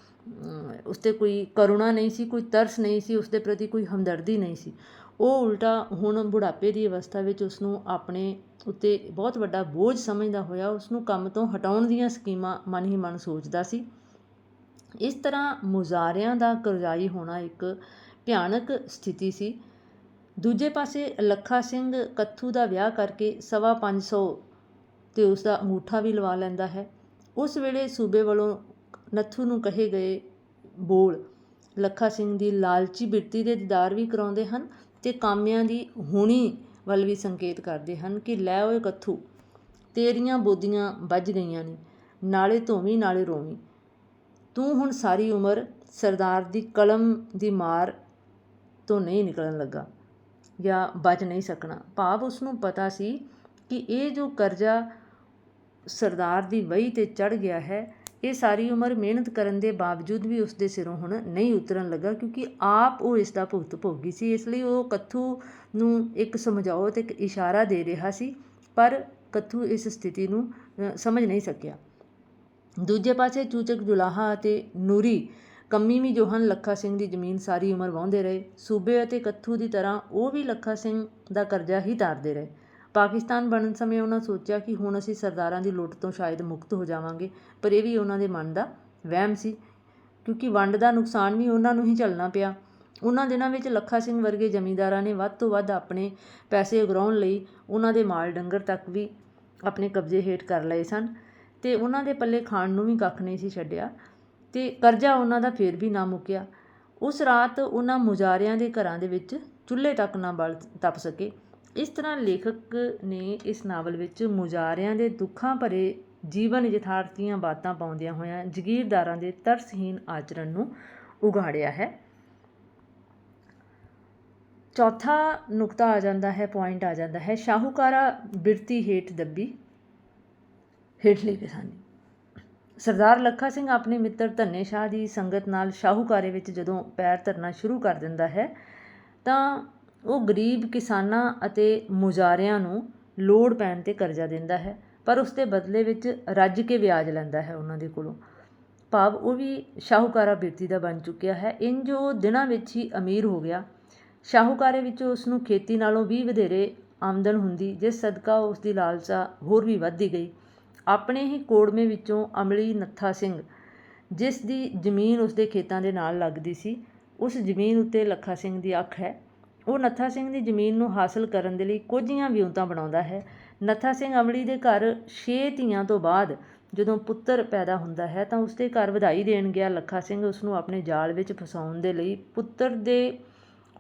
ਉਸ ਤੇ ਕੋਈ ਕਰੁਣਾ ਨਹੀਂ ਸੀ, ਕੋਈ ਤਰਸ ਨਹੀਂ ਸੀ, ਉਸ ਦੇ ਪ੍ਰਤੀ ਕੋਈ ਹਮਦਰਦੀ ਨਹੀਂ ਸੀ। ਉਹ ਉਲਟਾ ਹੁਣ ਬੁਢਾਪੇ ਦੀ ਅਵਸਥਾ ਵਿੱਚ ਉਸਨੂੰ ਆਪਣੇ ਉੱਤੇ ਬਹੁਤ ਵੱਡਾ ਬੋਝ ਸਮਝਦਾ ਹੋਇਆ, ਉਸਨੂੰ ਕੰਮ ਤੋਂ ਹਟਾਉਣ ਦੀਆਂ ਸਕੀਮਾਂ ਮਨ ਹੀ ਮਨ ਸੋਚਦਾ ਸੀ। ਇਸ ਤਰ੍ਹਾਂ ਮੁਜ਼ਾਰਿਆਂ ਦਾ ਕਰਜ਼ਾਈ ਹੋਣਾ ਇੱਕ ਭਿਆਨਕ ਸਥਿਤੀ ਸੀ। ਦੂਜੇ ਪਾਸੇ ਲੱਖਾ ਸਿੰਘ ਕੱਥੂ ਦਾ ਵਿਆਹ ਕਰਕੇ ਸਵਾ ਪੰਜ ਸੌ ਤੇ ਉਸ ਦਾ ਅੰਗੂਠਾ ਵੀ ਲਵਾ ਲੈਂਦਾ ਹੈ। ਉਸ ਵੇਲੇ ਸੂਬੇ ਵੱਲੋਂ ਨੱਥੂ ਨੂੰ ਕਹੇ ਗਏ ਬੋਲ ਲੱਖਾ ਸਿੰਘ ਦੀ ਲਾਲਚੀ ਬਿਰਤੀ ਦੇ ਦੀਦਾਰ ਵੀ ਕਰਾਉਂਦੇ ਹਨ। ਤੇ ਕਾਮਿਆਂ ਦੀ ਹੁਣੀ ਵੱਲ ਵੀ ਸੰਕੇਤ ਕਰਦੇ ਹਨ ਕਿ ਲੈ ਓਏ ਕੱਥੂ, ਤੇਰੀਆਂ ਬੋਦੀਆਂ ਵੱਜ ਗਈਆਂ ਨੇ, ਨਾਲੇ ਧੋਵੀਂ, ਨਾਲੇ ਰੋਵੀਂ। ਤੂੰ ਹੁਣ ਸਾਰੀ ਉਮਰ ਸਰਦਾਰ ਦੀ ਕਲਮ ਦੀ ਮਾਰ ਤੋਂ ਨਹੀਂ ਨਿਕਲਣ ਲੱਗਾ ਜਾਂ ਬਚ ਨਹੀਂ ਸਕਣਾ। ਭਾਵ ਉਸ ਨੂੰ ਪਤਾ ਸੀ ਕਿ ਇਹ ਜੋ ਕਰਜ਼ਾ ਸਰਦਾਰ ਦੀ ਵਹੀ ਤੇ ਚੜ ਗਿਆ ਹੈ ਇਹ ਸਾਰੀ ਉਮਰ ਮਿਹਨਤ ਕਰਨ ਦੇ ਬਾਵਜੂਦ ਵੀ ਉਸ ਦੇ ਸਿਰੋਂ ਹੁਣ ਨਹੀਂ ਉਤਰਨ ਲੱਗਾ ਕਿਉਂਕਿ ਆਪ ਉਹ ਇਸ ਦਾ ਭੁਗਤ ਭੋਗੀ ਸੀ। ਇਸ ਲਈ ਉਹ ਕੱਥੂ ਨੂੰ ਇੱਕ ਸਮਝਾਓ ਤੇ ਇੱਕ ਇਸ਼ਾਰਾ ਦੇ ਰਿਹਾ ਸੀ, ਪਰ ਕੱਥੂ ਇਸ ਸਥਿਤੀ ਨੂੰ ਸਮਝ ਨਹੀਂ ਸਕਿਆ। ਦੂਜੇ ਪਾਸੇ ਚੂਚਕ ਜੁਲਾਹਾ ਅਤੇ ਨੂਰੀ ਕੰਮੀ ਵੀ ਜੋ ਹਨ ਲੱਖਾ ਸਿੰਘ ਦੀ ਜ਼ਮੀਨ ਸਾਰੀ ਉਮਰ ਵਾਹੁੰਦੇ ਰਹੇ। ਸੂਬੇ ਅਤੇ ਕੱਥੂ ਦੀ ਤਰ੍ਹਾਂ ਉਹ ਵੀ ਲੱਖਾ ਸਿੰਘ ਦਾ ਕਰਜ਼ਾ ਹੀ ਤਾਰਦੇ ਰਹੇ। ਪਾਕਿਸਤਾਨ ਬਣਨ ਸਮੇਂ ਉਹਨਾਂ ਸੋਚਿਆ ਕਿ ਹੁਣ ਅਸੀਂ ਸਰਦਾਰਾਂ ਦੀ ਲੁੱਟ ਤੋਂ ਸ਼ਾਇਦ ਮੁਕਤ ਹੋ ਜਾਵਾਂਗੇ, ਪਰ ਇਹ ਵੀ ਉਹਨਾਂ ਦੇ ਮਨ ਦਾ ਵਹਿਮ ਸੀ, ਕਿਉਂਕਿ ਵੰਡ ਦਾ ਨੁਕਸਾਨ ਵੀ ਉਹਨਾਂ ਨੂੰ ਹੀ ਝੱਲਣਾ ਪਿਆ। ਉਹਨਾਂ ਦਿਨਾਂ ਵਿੱਚ ਲੱਖਾ ਸਿੰਘ ਵਰਗੇ ਜ਼ਮੀਂਦਾਰਾਂ ਨੇ ਵੱਧ ਤੋਂ ਵੱਧ ਆਪਣੇ ਪੈਸੇ ਉਗਰਾਉਣ ਲਈ ਉਹਨਾਂ ਦੇ ਮਾਲ ਡੰਗਰ ਤੱਕ ਵੀ ਆਪਣੇ ਕਬਜ਼ੇ ਹੇਠ ਕਰ ਲਏ ਸਨ ਤੇ ਉਹਨਾਂ ਦੇ ਪੱਲੇ ਖਾਣ ਨੂੰ ਵੀ ਕੱਖ ਨਹੀਂ ਸੀ ਛੱਡਿਆ ਤੇ ਕਰਜ਼ਾ ਉਹਨਾਂ ਦਾ ਫੇਰ ਵੀ ਨਾ ਮੁੱਕਿਆ। ਉਸ ਰਾਤ ਉਹਨਾਂ ਮੁਜ਼ਾਰਿਆਂ ਦੇ ਘਰਾਂ ਦੇ ਵਿੱਚ ਚੁੱਲ੍ਹੇ ਤੱਕ ਨਾ ਬਲ ਤਪ ਸਕੇ। ਇਸ ਤਰ੍ਹਾਂ ਲੇਖਕ ਨੇ ਇਸ ਨਾਵਲ ਵਿੱਚ ਮੁਜ਼ਾਰਿਆਂ ਦੇ ਦੁੱਖਾਂ ਭਰੇ ਜੀਵਨ ਯਥਾਰਥੀਆਂ ਬਾਤਾਂ ਪਾਉਂਦਿਆਂ ਹੋਇਆਂ ਜਗੀਰਦਾਰਾਂ ਦੇ ਤਰਸਹੀਨ ਆਚਰਣ ਨੂੰ ਉਗਾੜਿਆ ਹੈ। ਚੌਥਾ ਨੁਕਤਾ ਆ ਜਾਂਦਾ ਹੈ ਪੁਆਇੰਟ ਆ ਜਾਂਦਾ ਹੈ, ਸ਼ਾਹੂਕਾਰਾ ਬਿਰਤੀ ਹੇਠ ਦੱਬੀ, ਹੇਠ ਹੇਠਲੀ ਕਿਸਾਨੀ ਸਰਦਾਰ ਲੱਖਾ ਸਿੰਘ ਆਪਣੇ ਮਿੱਤਰ ਧੰਨੇ ਸ਼ਾਹ ਦੀ ਸੰਗਤ ਨਾਲ ਸ਼ਾਹੂਕਾਰੇ ਵਿੱਚ ਜਦੋਂ ਪੈਰ ਧਰਨਾ ਸ਼ੁਰੂ ਕਰ ਦਿੰਦਾ ਹੈ, ਤਾਂ ਉਹ ਗਰੀਬ ਕਿਸਾਨਾਂ ਅਤੇ ਮੁਜ਼ਾਰਿਆਂ ਨੂੰ ਲੋੜ ਪੈਣ ਤੇ ਕਰਜ਼ਾ ਦਿੰਦਾ ਹੈ, ਪਰ ਉਸ ਦੇ ਬਦਲੇ ਵਿੱਚ ਰੱਜ ਕੇ ਵਿਆਜ ਲੈਂਦਾ ਹੈ ਉਹਨਾਂ ਦੇ ਕੋਲੋਂ। ਭਾਵ ਉਹ ਵੀ ਸ਼ਾਹੂਕਾਰਾ ਬਿਰਤੀ ਦਾ ਬਣ ਚੁੱਕਿਆ ਹੈ। ਇੰਝ ਉਹ ਦਿਨਾਂ ਵਿੱਚ ਹੀ ਅਮੀਰ ਹੋ ਗਿਆ। ਸ਼ਾਹੂਕਾਰੇ ਵਿੱਚ ਉਸ ਨੂੰ ਖੇਤੀ ਨਾਲੋਂ ਵੀ ਵਧੇਰੇ ਆਮਦਨ ਹੁੰਦੀ, ਜਿਸ ਸਦਕਾ ਉਸ ਦੀ ਲਾਲਸਾ ਹੋਰ ਵੀ ਵੱਧਦੀ ਗਈ। ਆਪਣੇ ਹੀ ਕੋੜਮੇ ਵਿੱਚੋਂ ਅਮਲੀ ਨੱਥਾ ਸਿੰਘ, ਜਿਸ ਦੀ ਜ਼ਮੀਨ ਉਸ ਦੇ ਖੇਤਾਂ ਦੇ ਨਾਲ ਲੱਗਦੀ ਸੀ, ਉਸ ਜ਼ਮੀਨ ਉੱਤੇ ਲੱਖਾ ਸਿੰਘ ਦੀ ਅੱਖ ਹੈ। ਉਹ ਨੱਥਾ ਸਿੰਘ ਦੀ ਜ਼ਮੀਨ ਨੂੰ ਹਾਸਲ ਕਰਨ ਦੇ ਲਈ ਕੁਝੀਆਂ ਵਿਉਂਤਾਂ ਬਣਾਉਂਦਾ ਹੈ। ਨੱਥਾ ਸਿੰਘ ਅਮਲੀ ਦੇ ਘਰ ਛੇ ਧੀਆਂ ਤੋਂ ਬਾਅਦ ਜਦੋਂ ਪੁੱਤਰ ਪੈਦਾ ਹੁੰਦਾ ਹੈ ਤਾਂ ਉਸਦੇ ਘਰ ਵਧਾਈ ਦੇਣ ਗਿਆ ਲੱਖਾ ਸਿੰਘ ਉਸ ਨੂੰ ਆਪਣੇ ਜਾਲ ਵਿੱਚ ਫਸਾਉਣ ਦੇ ਲਈ ਪੁੱਤਰ ਦੇ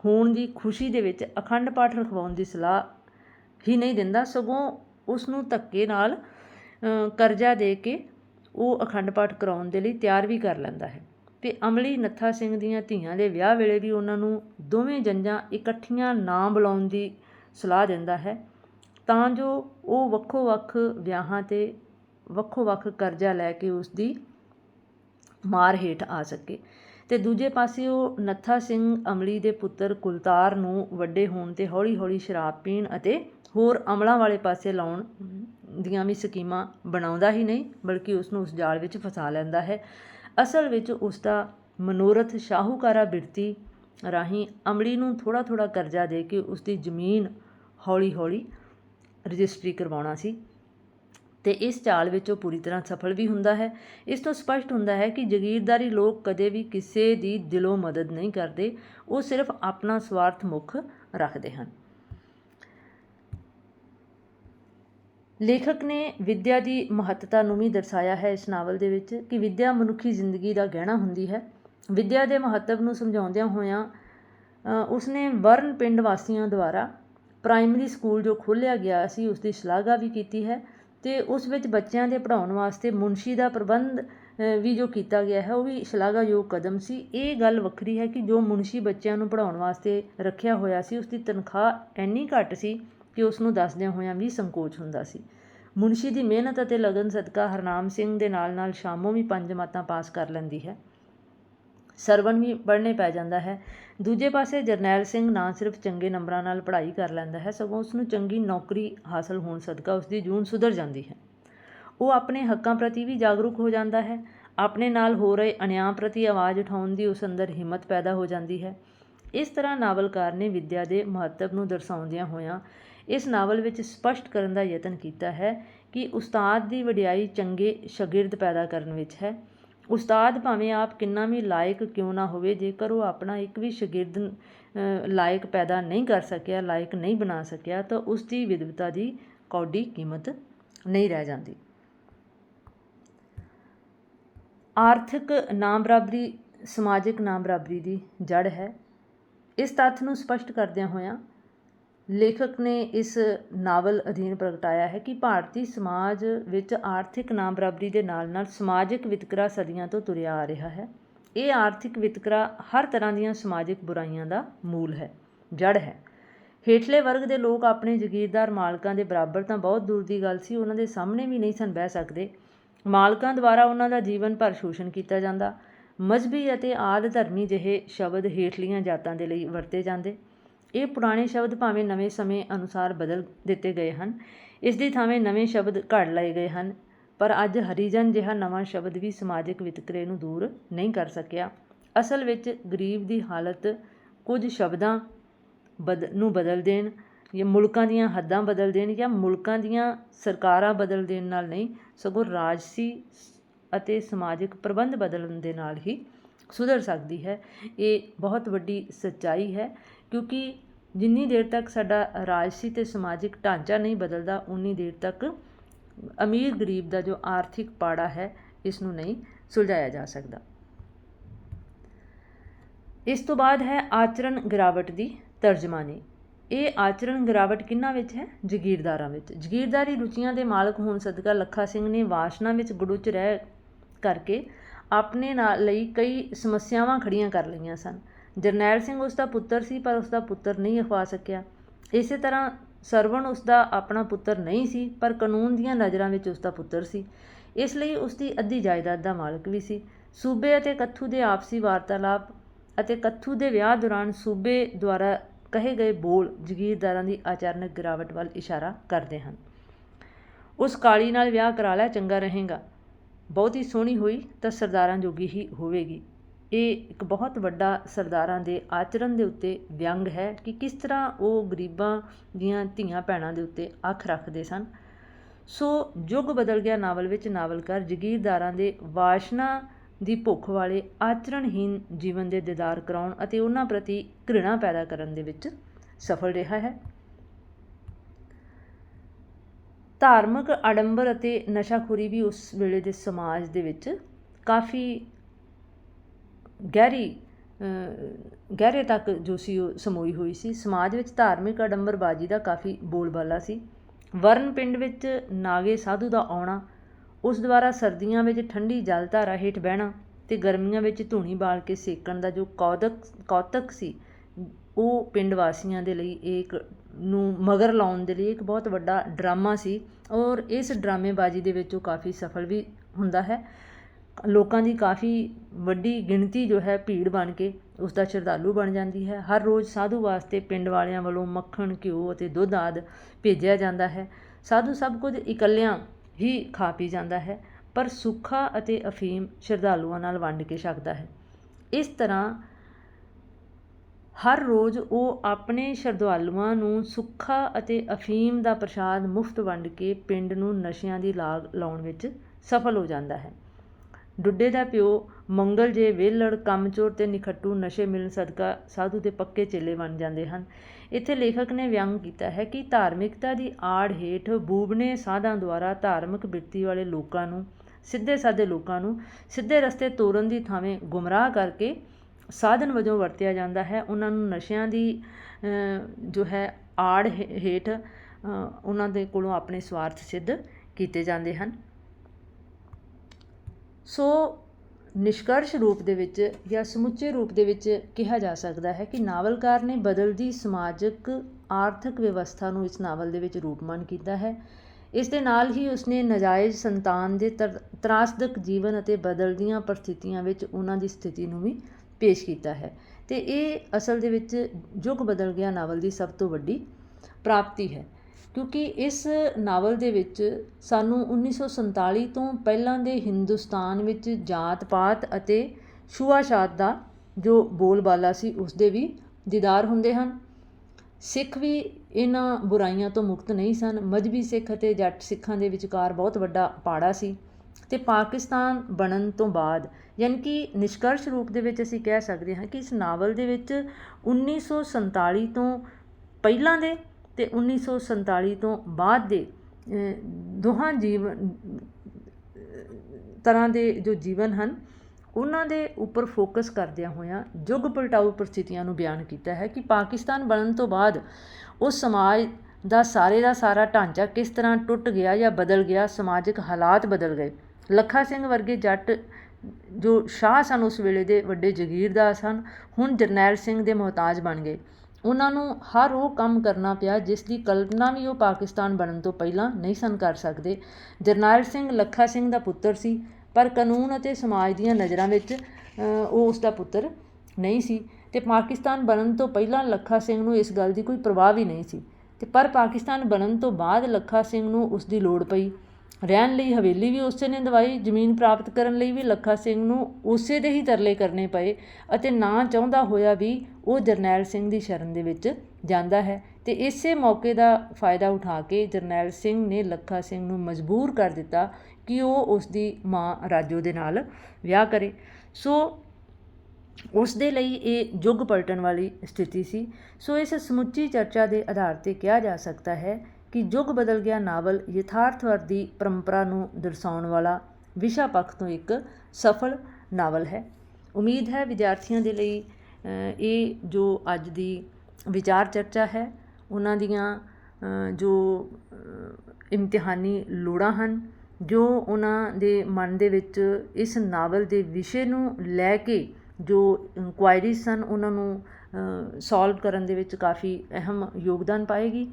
ਹੋਣ ਦੀ ਖੁਸ਼ੀ ਦੇ ਵਿੱਚ ਅਖੰਡ ਪਾਠ ਰਖਵਾਉਣ ਦੀ ਸਲਾਹ ਹੀ ਨਹੀਂ ਦਿੰਦਾ। ਸਗੋਂ ਉਸ ਨੂੰ ਧੱਕੇ ਨਾਲ ਕਰਜ਼ਾ ਦੇ ਕੇ ਉਹ ਅਖੰਡ ਪਾਠ ਕਰਾਉਣ ਦੇ ਲਈ ਤਿਆਰ ਵੀ ਕਰ ਲੈਂਦਾ ਹੈ। ਅਤੇ ਅਮਲੀ ਨੱਥਾ ਸਿੰਘ ਦੀਆਂ ਧੀਆਂ ਦੇ ਵਿਆਹ ਵੇਲੇ ਵੀ ਉਹਨਾਂ ਨੂੰ ਦੋਵੇਂ ਜੰਜਾਂ ਇਕੱਠੀਆਂ ਨਾ ਬੁਲਾਉਣ ਦੀ ਸਲਾਹ ਦਿੰਦਾ ਹੈ। ਤਾਂ ਜੋ ਉਹ ਵੱਖੋ ਵੱਖ ਵਿਆਹਾਂ ਤੇ ਵੱਖੋ ਵੱਖ ਕਰਜ਼ਾ ਲੈ ਕੇ ਉਸ ਦੀ ਮਾਰ ਹੇਠ ਆ ਸਕੇ। ਤੇ ਦੂਜੇ ਪਾਸੇ ਉਹ ਨੱਥਾ ਸਿੰਘ ਅਮਲੀ ਦੇ ਪੁੱਤਰ ਕੁਲਤਾਰ ਨੂੰ ਵੱਡੇ ਹੋਣ ਤੇ ਹੌਲੀ-ਹੌਲੀ ਸ਼ਰਾਬ ਪੀਣ ਅਤੇ ਹੋਰ ਅਮਲਾਂ ਵਾਲੇ ਪਾਸੇ ਲਾਉਣ ਦੀਆਂ ਵੀ ਸਕੀਮਾਂ ਬਣਾਉਂਦਾ ਹੀ ਨਹੀਂ, ਬਲਕਿ ਉਸ ਨੂੰ ਉਸ ਜਾਲ ਵਿੱਚ ਫਸਾ ਲੈਂਦਾ ਹੈ। ਅਸਲ ਵਿੱਚ ਉਸ ਦਾ ਮਨੋਰਥ ਸ਼ਾਹੂਕਾਰਾ ਬਿਰਤੀ ਰਾਹੀਂ ਅਮਲੀ ਨੂੰ ਥੋੜਾ ਥੋੜਾ ਕਰਜ਼ਾ ਦੇ ਕੇ ਉਸ ਦੀ ਜ਼ਮੀਨ ਹੌਲੀ-ਹੌਲੀ ਰਜਿਸਟਰੀ ਕਰਵਾਉਣਾ ਸੀ। ਤੇ ਇਸ ਚਾਲ ਵਿੱਚ ਉਹ ਪੂਰੀ ਤਰ੍ਹਾਂ ਸਫਲ ਵੀ ਹੁੰਦਾ ਹੈ। ਇਸ ਤੋਂ ਸਪਸ਼ਟ ਹੁੰਦਾ ਹੈ ਕਿ ਜ਼ਗੀਰਦਾਰੀ ਲੋਕ ਕਦੇ ਵੀ ਕਿਸੇ ਦੀ ਦਿਲੋਂ ਮਦਦ ਨਹੀਂ ਕਰਦੇ। ਉਹ ਸਿਰਫ ਆਪਣਾ ਸਵਾਰਥ ਮੁੱਖ ਰੱਖਦੇ ਹਨ। ਲੇਖਕ ਨੇ ਵਿੱਦਿਆ ਦੀ ਮਹੱਤਤਾ ਨੂੰ ਵੀ ਦਰਸਾਇਆ ਹੈ ਇਸ ਨਾਵਲ ਦੇ ਵਿੱਚ ਕਿ ਵਿੱਦਿਆ ਮਨੁੱਖੀ ਜ਼ਿੰਦਗੀ ਦਾ ਗਹਿਣਾ ਹੁੰਦੀ ਹੈ। ਵਿੱਦਿਆ ਦੇ ਮਹੱਤਵ ਨੂੰ ਸਮਝਾਉਂਦਿਆਂ ਹੋਇਆਂ ਉਸਨੇ ਵਰਨ ਪਿੰਡ ਵਾਸੀਆਂ ਦੁਆਰਾ ਪ੍ਰਾਇਮਰੀ ਸਕੂਲ ਜੋ ਖੋਲ੍ਹਿਆ ਗਿਆ ਸੀ ਉਸ ਦੀ ਸ਼ਲਾਘਾ ਵੀ ਕੀਤੀ ਹੈ ਤੇ ਉਸ ਵਿੱਚ ਬੱਚਿਆਂ ਦੇ ਪੜ੍ਹਾਉਣ ਵਾਸਤੇ ਮੁਨਸ਼ੀ ਦਾ ਪ੍ਰਬੰਧ ਵੀ ਜੋ ਕੀਤਾ ਗਿਆ ਹੈ, ਉਹ ਵੀ ਸ਼ਲਾਘਾਯੋਗ ਕਦਮ ਸੀ। ਇਹ ਗੱਲ ਵੱਖਰੀ ਹੈ ਕਿ ਜੋ ਮੁਨਸ਼ੀ ਬੱਚਿਆਂ ਨੂੰ ਪੜ੍ਹਾਉਣ ਵਾਸਤੇ ਰੱਖਿਆ ਹੋਇਆ ਸੀ ਉਸ ਦੀ ਤਨਖਾਹ ਇੰਨੀ ਘੱਟ ਸੀ ਕਿ ਉਸ ਨੂੰ ਦੱਸਦਿਆਂ ਹੋਇਆਂ ਵੀ ਸੰਕੋਚ ਹੁੰਦਾ ਸੀ। ਮੁਨਸ਼ੀ ਦੀ ਮਿਹਨਤ ਅਤੇ ਲਗਨ ਸਦਕਾ ਹਰਨਾਮ ਸਿੰਘ ਦੇ ਨਾਲ ਨਾਲ ਸ਼ਾਮੋਂ ਵੀ ਪੰਜ ਜਮਾਤਾਂ ਪਾਸ ਕਰ ਲੈਂਦੀ ਹੈ। ਸਰਵਣ ਵੀ ਪੜ੍ਹਨੇ ਪੈ ਜਾਂਦਾ ਹੈ। ਦੂਜੇ ਪਾਸੇ ਜਰਨੈਲ ਸਿੰਘ ਨਾ ਸਿਰਫ ਚੰਗੇ ਨੰਬਰਾਂ ਨਾਲ ਪੜ੍ਹਾਈ ਕਰ ਲੈਂਦਾ ਹੈ, ਸਗੋਂ ਉਸ ਨੂੰ ਚੰਗੀ ਨੌਕਰੀ ਹਾਸਲ ਹੋਣ ਸਦਕਾ ਉਸ ਦੀ ਜੂਨ ਸੁਧਰ ਜਾਂਦੀ ਹੈ। ਉਹ ਆਪਣੇ ਹੱਕਾਂ ਪ੍ਰਤੀ ਵੀ ਜਾਗਰੂਕ ਹੋ ਜਾਂਦਾ ਹੈ। ਆਪਣੇ ਨਾਲ ਹੋ ਰਹੇ ਅਨਿਆਂ ਪ੍ਰਤੀ ਆਵਾਜ਼ ਉਠਾਉਣ ਦੀ ਉਸ ਅੰਦਰ ਹਿੰਮਤ ਪੈਦਾ ਹੋ ਜਾਂਦੀ ਹੈ। ਇਸ ਤਰ੍ਹਾਂ ਨਾਵਲਕਾਰ ਨੇ ਵਿੱਦਿਆ ਦੇ ਮਹੱਤਵ ਨੂੰ ਦਰਸਾਉਂਦਿਆਂ ਹੋਇਆਂ ਇਸ ਨਾਵਲ ਵਿੱਚ ਸਪਸ਼ਟ ਕਰਨ ਦਾ ਯਤਨ ਕੀਤਾ ਹੈ ਕਿ ਉਸਤਾਦ ਦੀ ਵਡਿਆਈ ਚੰਗੇ ਸ਼ਾਗਿਰਦ ਪੈਦਾ ਕਰਨ ਵਿੱਚ ਹੈ। ਉਸਤਾਦ ਭਾਵੇਂ ਆਪ ਕਿੰਨਾ ਵੀ ਲਾਇਕ ਕਿਉਂ ਨਾ ਹੋਵੇ, ਜੇਕਰ ਉਹ ਆਪਣਾ ਇੱਕ ਵੀ ਸ਼ਾਗਿਰਦ ਲਾਇਕ ਪੈਦਾ ਨਹੀਂ ਕਰ ਸਕਿਆ, ਲਾਇਕ ਨਹੀਂ ਬਣਾ ਸਕਿਆ, ਤਾਂ ਉਸ ਦੀ ਵਿਦਵਤਾ ਦੀ ਕੌਡੀ ਕੀਮਤ ਨਹੀਂ ਰਹਿ ਜਾਂਦੀ। ਆਰਥਿਕ ਨਾ ਬਰਾਬਰੀ ਸਮਾਜਿਕ ਨਾ ਬਰਾਬਰੀ ਦੀ ਜੜ ਹੈ। ਇਸ ਤੱਥ ਨੂੰ ਸਪਸ਼ਟ ਕਰਦਿਆਂ ਹੋਇਆਂ ਲੇਖਕ ਨੇ ਇਸ ਨਾਵਲ ਅਧੀਨ ਪ੍ਰਗਟਾਇਆ ਹੈ ਕਿ ਭਾਰਤੀ ਸਮਾਜ ਵਿੱਚ ਆਰਥਿਕ ਨਾ ਬਰਾਬਰੀ ਦੇ ਨਾਲ-ਨਾਲ ਸਮਾਜਿਕ ਵਿਤਕਰਾ ਸਦੀਆਂ ਤੋਂ ਤੁਰਿਆ ਆ ਰਿਹਾ ਹੈ। ਇਹ ਆਰਥਿਕ ਵਿਤਕਰਾ ਹਰ ਤਰ੍ਹਾਂ ਦੀਆਂ ਸਮਾਜਿਕ ਬੁਰਾਈਆਂ ਦਾ ਮੂਲ ਹੈ ਜੜ ਹੈ। ਹੇਠਲੇ ਵਰਗ ਦੇ ਲੋਕ ਆਪਣੇ ਜ਼ਗੀਰਦਾਰ ਮਾਲਕਾਂ ਦੇ ਬਰਾਬਰ ਤਾਂ ਬਹੁਤ ਦੂਰ ਦੀ ਗੱਲ ਸੀ, ਉਹਨਾਂ ਦੇ ਸਾਹਮਣੇ ਵੀ ਨਹੀਂ ਸਨ ਬਹਿ ਸਕਦੇ। ਮਾਲਕਾਂ ਦੁਆਰਾ ਉਹਨਾਂ ਦਾ ਜੀਵਨ ਭਰ ਸ਼ੋਸ਼ਣ ਕੀਤਾ ਜਾਂਦਾ। ਮਜ਼ਬੀ ਅਤੇ ਆਦ ਧਰਮੀ ਜਿਹੇ ਸ਼ਬਦ ਹੇਠਲੀਆਂ ਜਾਤਾਂ ਦੇ ਲਈ ਵਰਤੇ ਜਾਂਦੇ। ਇਹ ਪੁਰਾਣੇ ਸ਼ਬਦ ਭਾਵੇਂ ਨਵੇਂ ਸਮੇਂ ਅਨੁਸਾਰ ਬਦਲ ਦਿੱਤੇ ਗਏ ਹਨ। ਇਸ ਦੀ ਥਾਵੇਂ ਨਵੇਂ ਸ਼ਬਦ ਘੜ ਲਏ ਗਏ ਹਨ, ਪਰ ਅੱਜ ਹਰੀਜਨ ਜਿਹਾ ਨਵਾਂ ਸ਼ਬਦ ਵੀ ਸਮਾਜਿਕ ਵਿਤਕਰੇ ਨੂੰ ਦੂਰ ਨਹੀਂ ਕਰ ਸਕਿਆ। ਅਸਲ ਵਿੱਚ ਗਰੀਬ ਦੀ ਹਾਲਤ ਕੁਝ ਸ਼ਬਦਾਂ ਬਦ, ਨੂੰ ਬਦਲ ਦੇਣ, ਜਾਂ ਮੁਲਕਾਂ ਦੀਆਂ ਹੱਦਾਂ ਬਦਲ ਦੇਣ, ਜਾਂ ਮੁਲਕਾਂ ਦੀਆਂ ਸਰਕਾਰਾਂ ਬਦਲ ਦੇਣ ਨਾਲ ਨਹੀਂ, ਸਗੋਂ ਰਾਜਸੀ ਅਤੇ ਸਮਾਜਿਕ ਪ੍ਰਬੰਧ ਬਦਲਣ ਦੇ ਨਾਲ ਹੀ ਸੁਧਰ ਸਕਦੀ ਹੈ। ਇਹ ਬਹੁਤ ਵੱਡੀ ਸੱਚਾਈ ਹੈ, ਕਿਉਂਕਿ ਜਿੰਨੀ ਦੇਰ ਤੱਕ ਸਾਡਾ ਰਾਜਸੀ ਤੇ ਸਮਾਜਿਕ ਢਾਂਚਾ ਨਹੀਂ ਬਦਲਦਾ ਉਨੀ ਦੇਰ ਤੱਕ ਅਮੀਰ ਗਰੀਬ ਦਾ ਜੋ ਆਰਥਿਕ ਪਾੜਾ ਹੈ ਇਸ ਨੂੰ ਨਹੀਂ ਸੁਲਝਾਇਆ ਜਾ ਸਕਦਾ। ਇਸ ਤੋਂ ਬਾਅਦ ਹੈ ਆਚਰਣ ਗਿਰਾਵਟ ਦੀ ਤਰਜਮਾਨੀ। ਇਹ ਆਚਰਣ ਗਿਰਾਵਟ ਕਿੰਨਾ ਵਿੱਚ ਹੈ? ਜ਼ਗੀਰਦਾਰਾਂ ਵਿੱਚ। ਜ਼ਗੀਰਦਾਰੀ ਰੁਚੀਆਂ ਦੇ ਮਾਲਕ ਹੋਣ ਸਦਕਾ ਲੱਖਾ ਸਿੰਘ ਨੇ ਵਾਸ਼ਨਾ ਵਿੱਚ ਗੁੜੁਚ ਰਹਿ ਕਰਕੇ ਆਪਣੇ ਨਾਲ ਲਈ ਕਈ ਸਮੱਸਿਆਵਾਂ ਖੜੀਆਂ ਕਰ ਲਈਆਂ ਸਨ। ਜਰਨੈਲ ਸਿੰਘ ਉਸ ਦਾ ਪੁੱਤਰ ਸੀ, ਪਰ ਉਸ ਦਾ ਪੁੱਤਰ ਨਹੀਂ ਅਖਵਾ ਸਕਿਆ। ਇਸੇ ਤਰ੍ਹਾਂ ਸਰਵਣ ਉਸ ਦਾ ਆਪਣਾ ਪੁੱਤਰ ਨਹੀਂ ਸੀ, ਪਰ ਕਾਨੂੰਨ ਦੀਆਂ ਨਜ਼ਰਾਂ ਵਿੱਚ ਉਸ ਦਾ ਪੁੱਤਰ ਸੀ। ਇਸ ਲਈ ਉਸ ਦੀ ਅੱਧੀ ਜਾਇਦਾਦ ਦਾ ਮਾਲਕ ਵੀ ਸੀ। ਸੂਬੇ ਅਤੇ ਕੱਥੂ ਦੇ ਆਪਸੀ ਵਾਰਤਾਲਾਪ ਅਤੇ ਕੱਥੂ ਦੇ ਵਿਆਹ ਦੌਰਾਨ ਸੂਬੇ ਦੁਆਰਾ ਕਹੇ ਗਏ ਬੋਲ ਜ਼ਗੀਰਦਾਰਾਂ ਦੀ ਆਚਰਨਕ ਗਿਰਾਵਟ ਵੱਲ ਇਸ਼ਾਰਾ ਕਰਦੇ ਹਨ। ਉਸ ਕਾਲੀ ਨਾਲ ਵਿਆਹ ਕਰਾ ਲਿਆ ਚੰਗਾ ਰਹੇਗਾ। ਬਹੁਤੀ ਸੋਹਣੀ ਹੋਈ ਤਾਂ ਸਰਦਾਰਾਂ ਜੋਗੀ ਹੀ ਹੋਵੇਗੀ। ਇਹ ਇੱਕ ਬਹੁਤ ਵੱਡਾ ਸਰਦਾਰਾਂ ਦੇ ਆਚਰਣ ਦੇ ਉੱਤੇ ਵਿਅੰਗ ਹੈ ਕਿ ਕਿਸ ਤਰ੍ਹਾਂ ਉਹ ਗਰੀਬਾਂ ਦੀਆਂ ਧੀਆਂ ਭੈਣਾਂ ਦੇ ਉੱਤੇ ਅੱਖ ਰੱਖਦੇ ਸਨ। ਸੋ ਯੁੱਗ ਬਦਲ ਗਿਆ, ਨਾਵਲ ਵਿੱਚ ਨਾਵਲਕਾਰ ਜਗੀਰਦਾਰਾਂ ਦੇ ਵਾਸ਼ਨਾ ਦੀ ਭੁੱਖ ਵਾਲੇ ਆਚਰਣਹੀਨ ਜੀਵਨ ਦੇ ਦੀਦਾਰ ਕਰਾਉਣ ਅਤੇ ਉਹਨਾਂ ਪ੍ਰਤੀ ਘ੍ਰਿਣਾ ਪੈਦਾ ਕਰਨ ਦੇ ਵਿੱਚ ਸਫਲ ਰਿਹਾ ਹੈ। ਧਾਰਮਿਕ ਆਡੰਬਰ ਅਤੇ ਨਸ਼ਾਖੋਰੀ ਵੀ ਉਸ ਵੇਲੇ ਦੇ ਸਮਾਜ ਦੇ ਵਿੱਚ ਕਾਫੀ ਗਹਿਰੀ ਗਹਿਰੇ ਤੱਕ ਜੋ ਸੀ ਉਹ ਸਮੋਈ ਹੋਈ ਸੀ। ਸਮਾਜ ਵਿੱਚ ਧਾਰਮਿਕ ਆਡੰਬਰਬਾਜ਼ੀ ਦਾ ਕਾਫੀ ਬੋਲਬਾਲਾ ਸੀ। ਵਰਨ ਪਿੰਡ ਵਿੱਚ ਨਾਗੇ ਸਾਧੂ ਦਾ ਆਉਣਾ, ਉਸ ਦੁਆਰਾ ਸਰਦੀਆਂ ਵਿੱਚ ਠੰਡੀ ਜਲ ਧਾਰਾ ਹੇਠ ਬਹਿਣਾ ਤੇ ਗਰਮੀਆਂ ਵਿੱਚ ਧੂਣੀ ਬਾਲ ਕੇ ਸੇਕਣ ਦਾ ਜੋ ਕੌਦਕ, ਕੌਤਕ ਸੀ, ਉਹ ਪਿੰਡ ਵਾਸੀਆਂ ਦੇ ਲਈ ਇੱਕ ਨੂੰ ਮਗਰ ਲਾਉਣ ਦੇ ਲਈ ਇੱਕ ਬਹੁਤ ਵੱਡਾ ਡਰਾਮਾ ਸੀ ਔਰ ਇਸ ਡਰਾਮੇਬਾਜ਼ੀ ਦੇ ਵਿੱਚ ਉਹ ਕਾਫੀ ਸਫਲ ਵੀ ਹੁੰਦਾ ਹੈ। ਲੋਕਾਂ ਦੀ ਕਾਫੀ ਵੱਡੀ ਗਿਣਤੀ ਜੋ ਹੈ ਭੀੜ ਬਣ ਕੇ ਉਸ ਦਾ ਸ਼ਰਧਾਲੂ ਬਣ ਜਾਂਦੀ ਹੈ। ਹਰ ਰੋਜ਼ ਸਾਧੂ ਵਾਸਤੇ ਪਿੰਡ ਵਾਲਿਆਂ ਵੱਲੋਂ ਮੱਖਣ, ਘਿਓ ਅਤੇ ਦੁੱਧ ਆਦਿ ਭੇਜਿਆ ਜਾਂਦਾ ਹੈ। ਸਾਧੂ ਸਭ ਕੁਝ ਇਕੱਲਿਆਂ ਹੀ ਖਾ ਪੀ ਜਾਂਦਾ ਹੈ, ਪਰ ਸੁੱਖਾ ਅਤੇ ਅਫੀਮ ਸ਼ਰਧਾਲੂਆਂ ਨਾਲ ਵੰਡ ਕੇ ਛਕਦਾ ਹੈ। ਇਸ ਤਰ੍ਹਾਂ ਹਰ ਰੋਜ਼ ਉਹ ਆਪਣੇ ਸ਼ਰਧਾਲੂਆਂ ਨੂੰ ਸੁੱਖਾ ਅਤੇ ਅਫੀਮ ਦਾ ਪ੍ਰਸ਼ਾਦ ਮੁਫਤ ਵੰਡ ਕੇ ਪਿੰਡ ਨੂੰ ਨਸ਼ਿਆਂ ਦੀ ਲਾਗ ਲਾਉਣ ਵਿੱਚ ਸਫਲ ਹੋ ਜਾਂਦਾ ਹੈ। ਡੁੱਡੇ ਦਾ ਪਿਓ ਮੰਗਲ ਜੇ ਵੇਲੜ ਕੰਮਚੋਰ ਤੇ ਨਿਖੱਟੂ ਨਸ਼ੇ ਮਿਲਣ ਸਦਕਾ ਸਾਧੂ ਦੇ ਪੱਕੇ ਚੇਲੇ ਬਣ ਜਾਂਦੇ ਹਨ। ਇੱਥੇ ਲੇਖਕ ਨੇ ਵਿਅੰਗ ਕੀਤਾ ਹੈ ਕਿ ਧਾਰਮਿਕਤਾ ਦੀ ਆੜ ਹੇਠ ਬੂਬਨੇ ਸਾਧਾਂ ਦੁਆਰਾ ਧਾਰਮਿਕ ਬਿਰਤੀ ਵਾਲੇ ਲੋਕਾਂ ਨੂੰ ਸਿੱਧੇ ਸਾਦੇ ਲੋਕਾਂ ਨੂੰ ਸਿੱਧੇ ਰਸਤੇ ਤੋਰਨ ਦੀ ਥਾਵੇਂ ਗੁੰਮਰਾਹ ਕਰਕੇ ਸਾਧਨ ਵਜੋਂ ਵਰਤਿਆ ਜਾਂਦਾ ਹੈ। ਉਹਨਾਂ ਨੂੰ ਨਸ਼ਿਆਂ ਦੀ ਜੋ ਹੈ ਆੜ ਹੇਠ ਉਹਨਾਂ ਦੇ ਕੋਲੋਂ ਆਪਣੇ ਸਵਾਰਥ ਸਿੱਧ ਕੀਤੇ ਜਾਂਦੇ ਹਨ। ਸੋ ਨਿਸ਼ਕਰਸ਼ ਰੂਪ ਦੇ ਵਿੱਚ ਜਾਂ ਸਮੁੱਚੇ ਰੂਪ ਦੇ ਵਿੱਚ ਕਿਹਾ ਜਾ ਸਕਦਾ ਹੈ ਕਿ ਨਾਵਲਕਾਰ ਨੇ ਬਦਲਦੀ ਸਮਾਜਿਕ ਆਰਥਿਕ ਵਿਵਸਥਾ ਨੂੰ ਇਸ ਨਾਵਲ ਦੇ ਵਿੱਚ ਰੂਪਮਾਨ ਕੀਤਾ ਹੈ। ਇਸ ਦੇ ਨਾਲ ਹੀ ਉਸਨੇ ਨਜਾਇਜ਼ ਸੰਤਾਨ ਦੇ ਤਰਾਸਦਕ ਜੀਵਨ ਅਤੇ ਬਦਲਦੀਆਂ ਪਰਿਸਥਿਤੀਆਂ ਵਿੱਚ ਉਹਨਾਂ ਦੀ ਸਥਿਤੀ ਨੂੰ ਵੀ ਪੇਸ਼ ਕੀਤਾ ਹੈ। ਤੇ ਇਹ ਅਸਲ ਦੇ ਵਿੱਚ ਯੁੱਗ ਬਦਲ ਗਿਆ ਨਾਵਲ ਦੀ ਸਭ ਤੋਂ ਵੱਡੀ ਪ੍ਰਾਪਤੀ ਹੈ। ਕਿਉਂਕਿ ਇਸ ਨਾਵਲ ਦੇ ਵਿੱਚ ਸਾਨੂੰ 1947 ਤੋਂ ਪਹਿਲਾਂ ਦੇ ਹਿੰਦੁਸਤਾਨ ਵਿੱਚ ਜਾਤ-ਪਾਤ ਅਤੇ ਛੂਆਛਾਤ ਦਾ ਜੋ ਬੋਲਬਾਲਾ ਸੀ, ਉਸ ਦੇ ਵੀ ਦੀਦਾਰ ਹੁੰਦੇ ਹਨ। ਸਿੱਖ ਵੀ ਇਹਨਾਂ ਬੁਰਾਈਆਂ ਤੋਂ ਮੁਕਤ ਨਹੀਂ ਸਨ। ਮਜਬੀ ਸਿੱਖ ਅਤੇ ਜੱਟ ਸਿੱਖਾਂ ਦੇ ਵਿਚਕਾਰ ਬਹੁਤ ਵੱਡਾ ਪਾੜਾ ਸੀ ਤੇ ਪਾਕਿਸਤਾਨ ਬਣਨ ਤੋਂ ਬਾਅਦ, ਯਾਨੀ ਕਿ ਨਿਸ਼ਕਰਸ਼ ਰੂਪ ਦੇ ਵਿੱਚ ਅਸੀਂ ਕਹਿ ਸਕਦੇ ਹਾਂ ਕਿ ਇਸ ਨਾਵਲ ਦੇ ਵਿੱਚ 1947 ਤੋਂ ਪਹਿਲਾਂ ਦੇ ਤੇ 1947 ਤੋਂ ਬਾਅਦ ਦੇ ਦੋਹਾਂ ਜੀਵਨ ਤਰ੍ਹਾਂ ਦੇ ਜੋ ਜੀਵਨ ਹਨ, ਉਹਨਾਂ ਦੇ ਉੱਪਰ ਫੋਕਸ ਕਰਦਿਆਂ ਹੋਇਆਂ ਜੁਗ ਪਲਟਾਊ ਪਰਿਸਥਿਤੀਆਂ ਨੂੰ ਬਿਆਨ ਕੀਤਾ ਹੈ ਕਿ ਪਾਕਿਸਤਾਨ ਬਣਨ ਤੋਂ ਬਾਅਦ ਉਸ ਸਮਾਜ ਦਾ ਸਾਰੇ ਦਾ ਸਾਰਾ ਢਾਂਚਾ ਕਿਸ ਤਰ੍ਹਾਂ ਟੁੱਟ ਗਿਆ ਜਾਂ ਬਦਲ ਗਿਆ, ਸਮਾਜਿਕ ਹਾਲਾਤ ਬਦਲ ਗਏ। ਲੱਖਾ ਸਿੰਘ ਵਰਗੇ ਜੱਟ ਜੋ ਸ਼ਾਹ ਸਨ ਉਸ ਵੇਲੇ ਦੇ ਵੱਡੇ ਜ਼ਗੀਰਦਾਰ ਸਨ, ਹੁਣ ਜਰਨੈਲ ਸਿੰਘ ਦੇ ਮੁਹਤਾਜ ਬਣ ਗਏ। ਉਹਨਾਂ ਨੂੰ ਹਰ ਉਹ ਕੰਮ ਕਰਨਾ ਪਿਆ ਜਿਸ ਦੀ ਕਲਪਨਾ ਵੀ ਉਹ ਪਾਕਿਸਤਾਨ ਬਣਨ ਤੋਂ ਪਹਿਲਾਂ ਨਹੀਂ ਸਨ ਕਰ ਸਕਦੇ। ਜਰਨੈਲ ਸਿੰਘ ਲੱਖਾ ਸਿੰਘ ਦਾ ਪੁੱਤਰ ਸੀ, ਪਰ ਕਾਨੂੰਨ ਅਤੇ ਸਮਾਜ ਦੀਆਂ ਨਜ਼ਰਾਂ ਵਿੱਚ ਉਹ ਉਸ ਦਾ ਪੁੱਤਰ ਨਹੀਂ ਸੀ ਤੇ ਪਾਕਿਸਤਾਨ ਬਣਨ ਤੋਂ ਪਹਿਲਾਂ ਲੱਖਾ ਸਿੰਘ ਨੂੰ ਇਸ ਗੱਲ ਦੀ ਕੋਈ ਪਰਵਾਹ ਵੀ ਨਹੀਂ ਸੀ। ਤੇ ਪਰ ਪਾਕਿਸਤਾਨ ਬਣਨ ਤੋਂ ਬਾਅਦ ਲੱਖਾ ਸਿੰਘ ਨੂੰ ਉਸ ਦੀ ਲੋੜ ਪਈ। ਰਹਿਣ ਲਈ, ਹਵੇਲੀ ਵੀ ਉਸੇ ਨੇ ਦਵਾਈ, ਜ਼ਮੀਨ ਪ੍ਰਾਪਤ ਕਰਨ ਲਈ ਵੀ ਲੱਖਾ ਸਿੰਘ ਨੂੰ ਉਸੇ ਦੇ ਹੀ ਤਰਲੇ ਕਰਨੇ ਪਏ ਅਤੇ ਨਾ ਚਾਹੁੰਦਾ ਹੋਇਆ ਵੀ ਉਹ ਜਰਨੈਲ ਸਿੰਘ ਦੀ ਸ਼ਰਨ ਦੇ ਵਿੱਚ ਜਾਂਦਾ ਹੈ ਤੇ ਇਸੇ ਮੌਕੇ ਦਾ ਫਾਇਦਾ ਉਠਾ ਕੇ ਜਰਨੈਲ ਸਿੰਘ ਨੇ ਲੱਖਾ ਸਿੰਘ ਨੂੰ ਮਜਬੂਰ ਕਰ ਦਿੱਤਾ ਕਿ ਉਹ ਉਸ ਦੀ ਮਾਂ ਰਾਜੋ ਦੇ ਨਾਲ ਵਿਆਹ ਕਰੇ। ਸੋ ਉਸ ਦੇ ਲਈ ਇਹ ਯੁੱਗ ਪਲਟਣ ਵਾਲੀ ਸਥਿਤੀ ਸੀ। ਸੋ ਇਸ ਸਮੁੱਚੀ ਚਰਚਾ ਦੇ ਆਧਾਰ ਤੇ ਕਿਹਾ ਜਾ ਸਕਦਾ ਹੈ ਕਿ ਯੁੱਗ ਬਦਲ ਗਿਆ ਨਾਵਲ ਯਥਾਰਥਵਾਦੀ ਪਰੰਪਰਾ ਨੂੰ ਦਰਸਾਉਣ ਵਾਲਾ ਵਿਸ਼ਾ ਪੱਖ ਤੋਂ ਇੱਕ ਸਫਲ ਨਾਵਲ ਹੈ। ਉਮੀਦ ਹੈ ਵਿਦਿਆਰਥੀਆਂ ਦੇ ਲਈ ਇਹ ਜੋ ਅੱਜ ਦੀ ਵਿਚਾਰ ਚਰਚਾ ਹੈ, ਉਹਨਾਂ ਦੀਆਂ ਜੋ ਇਮਤਿਹਾਨੀ ਲੋੜਾਂ ਹਨ, ਜੋ ਉਹਨਾਂ ਦੇ ਮਨ ਦੇ ਵਿੱਚ ਇਸ ਨਾਵਲ ਦੇ ਵਿਸ਼ੇ ਨੂੰ ਲੈ ਕੇ ਜੋ ਇਨਕੁਆਇਰੀਜ਼ ਸਨ, ਉਹਨਾਂ ਨੂੰ ਸੋਲਵ ਕਰਨ ਦੇ ਵਿੱਚ ਕਾਫੀ ਅਹਿਮ ਯੋਗਦਾਨ ਪਾਏਗੀ।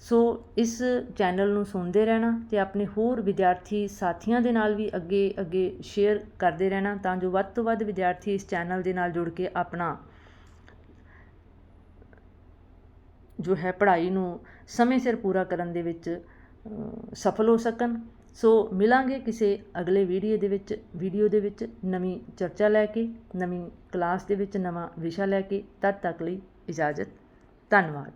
ਸੋ ਇਸ ਚੈਨਲ ਨੂੰ ਸੁਣਦੇ ਰਹਿਣਾ ਤੇ ਆਪਣੇ ਹੋਰ ਵਿਦਿਆਰਥੀ ਸਾਥੀਆਂ ਦੇ ਨਾਲ ਵੀ ਅੱਗੇ ਅੱਗੇ ਸ਼ੇਅਰ ਕਰਦੇ ਰਹਿਣਾ ਤਾਂ ਜੋ ਵੱਧ ਤੋਂ ਵੱਧ ਵਿਦਿਆਰਥੀ ਇਸ ਚੈਨਲ ਦੇ ਨਾਲ ਜੁੜ ਕੇ ਆਪਣਾ ਜੋ ਹੈ ਪੜ੍ਹਾਈ ਨੂੰ ਸਮੇਂ ਸਿਰ ਪੂਰਾ ਕਰਨ ਦੇ ਵਿੱਚ ਸਫਲ ਹੋ ਸਕਣ। ਸੋ ਮਿਲਾਂਗੇ ਕਿਸੇ ਅਗਲੇ ਵੀਡੀਓ ਦੇ ਵਿੱਚ, ਵੀਡੀਓ ਦੇ ਵਿੱਚ ਨਵੀਂ ਚਰਚਾ ਲੈ ਕੇ, ਨਵੀਂ ਕਲਾਸ ਦੇ ਵਿੱਚ ਨਵਾਂ ਵਿਸ਼ਾ ਲੈ ਕੇ। ਤਦ ਤੱਕ ਲਈ ਇਜਾਜ਼ਤ। ਧੰਨਵਾਦ।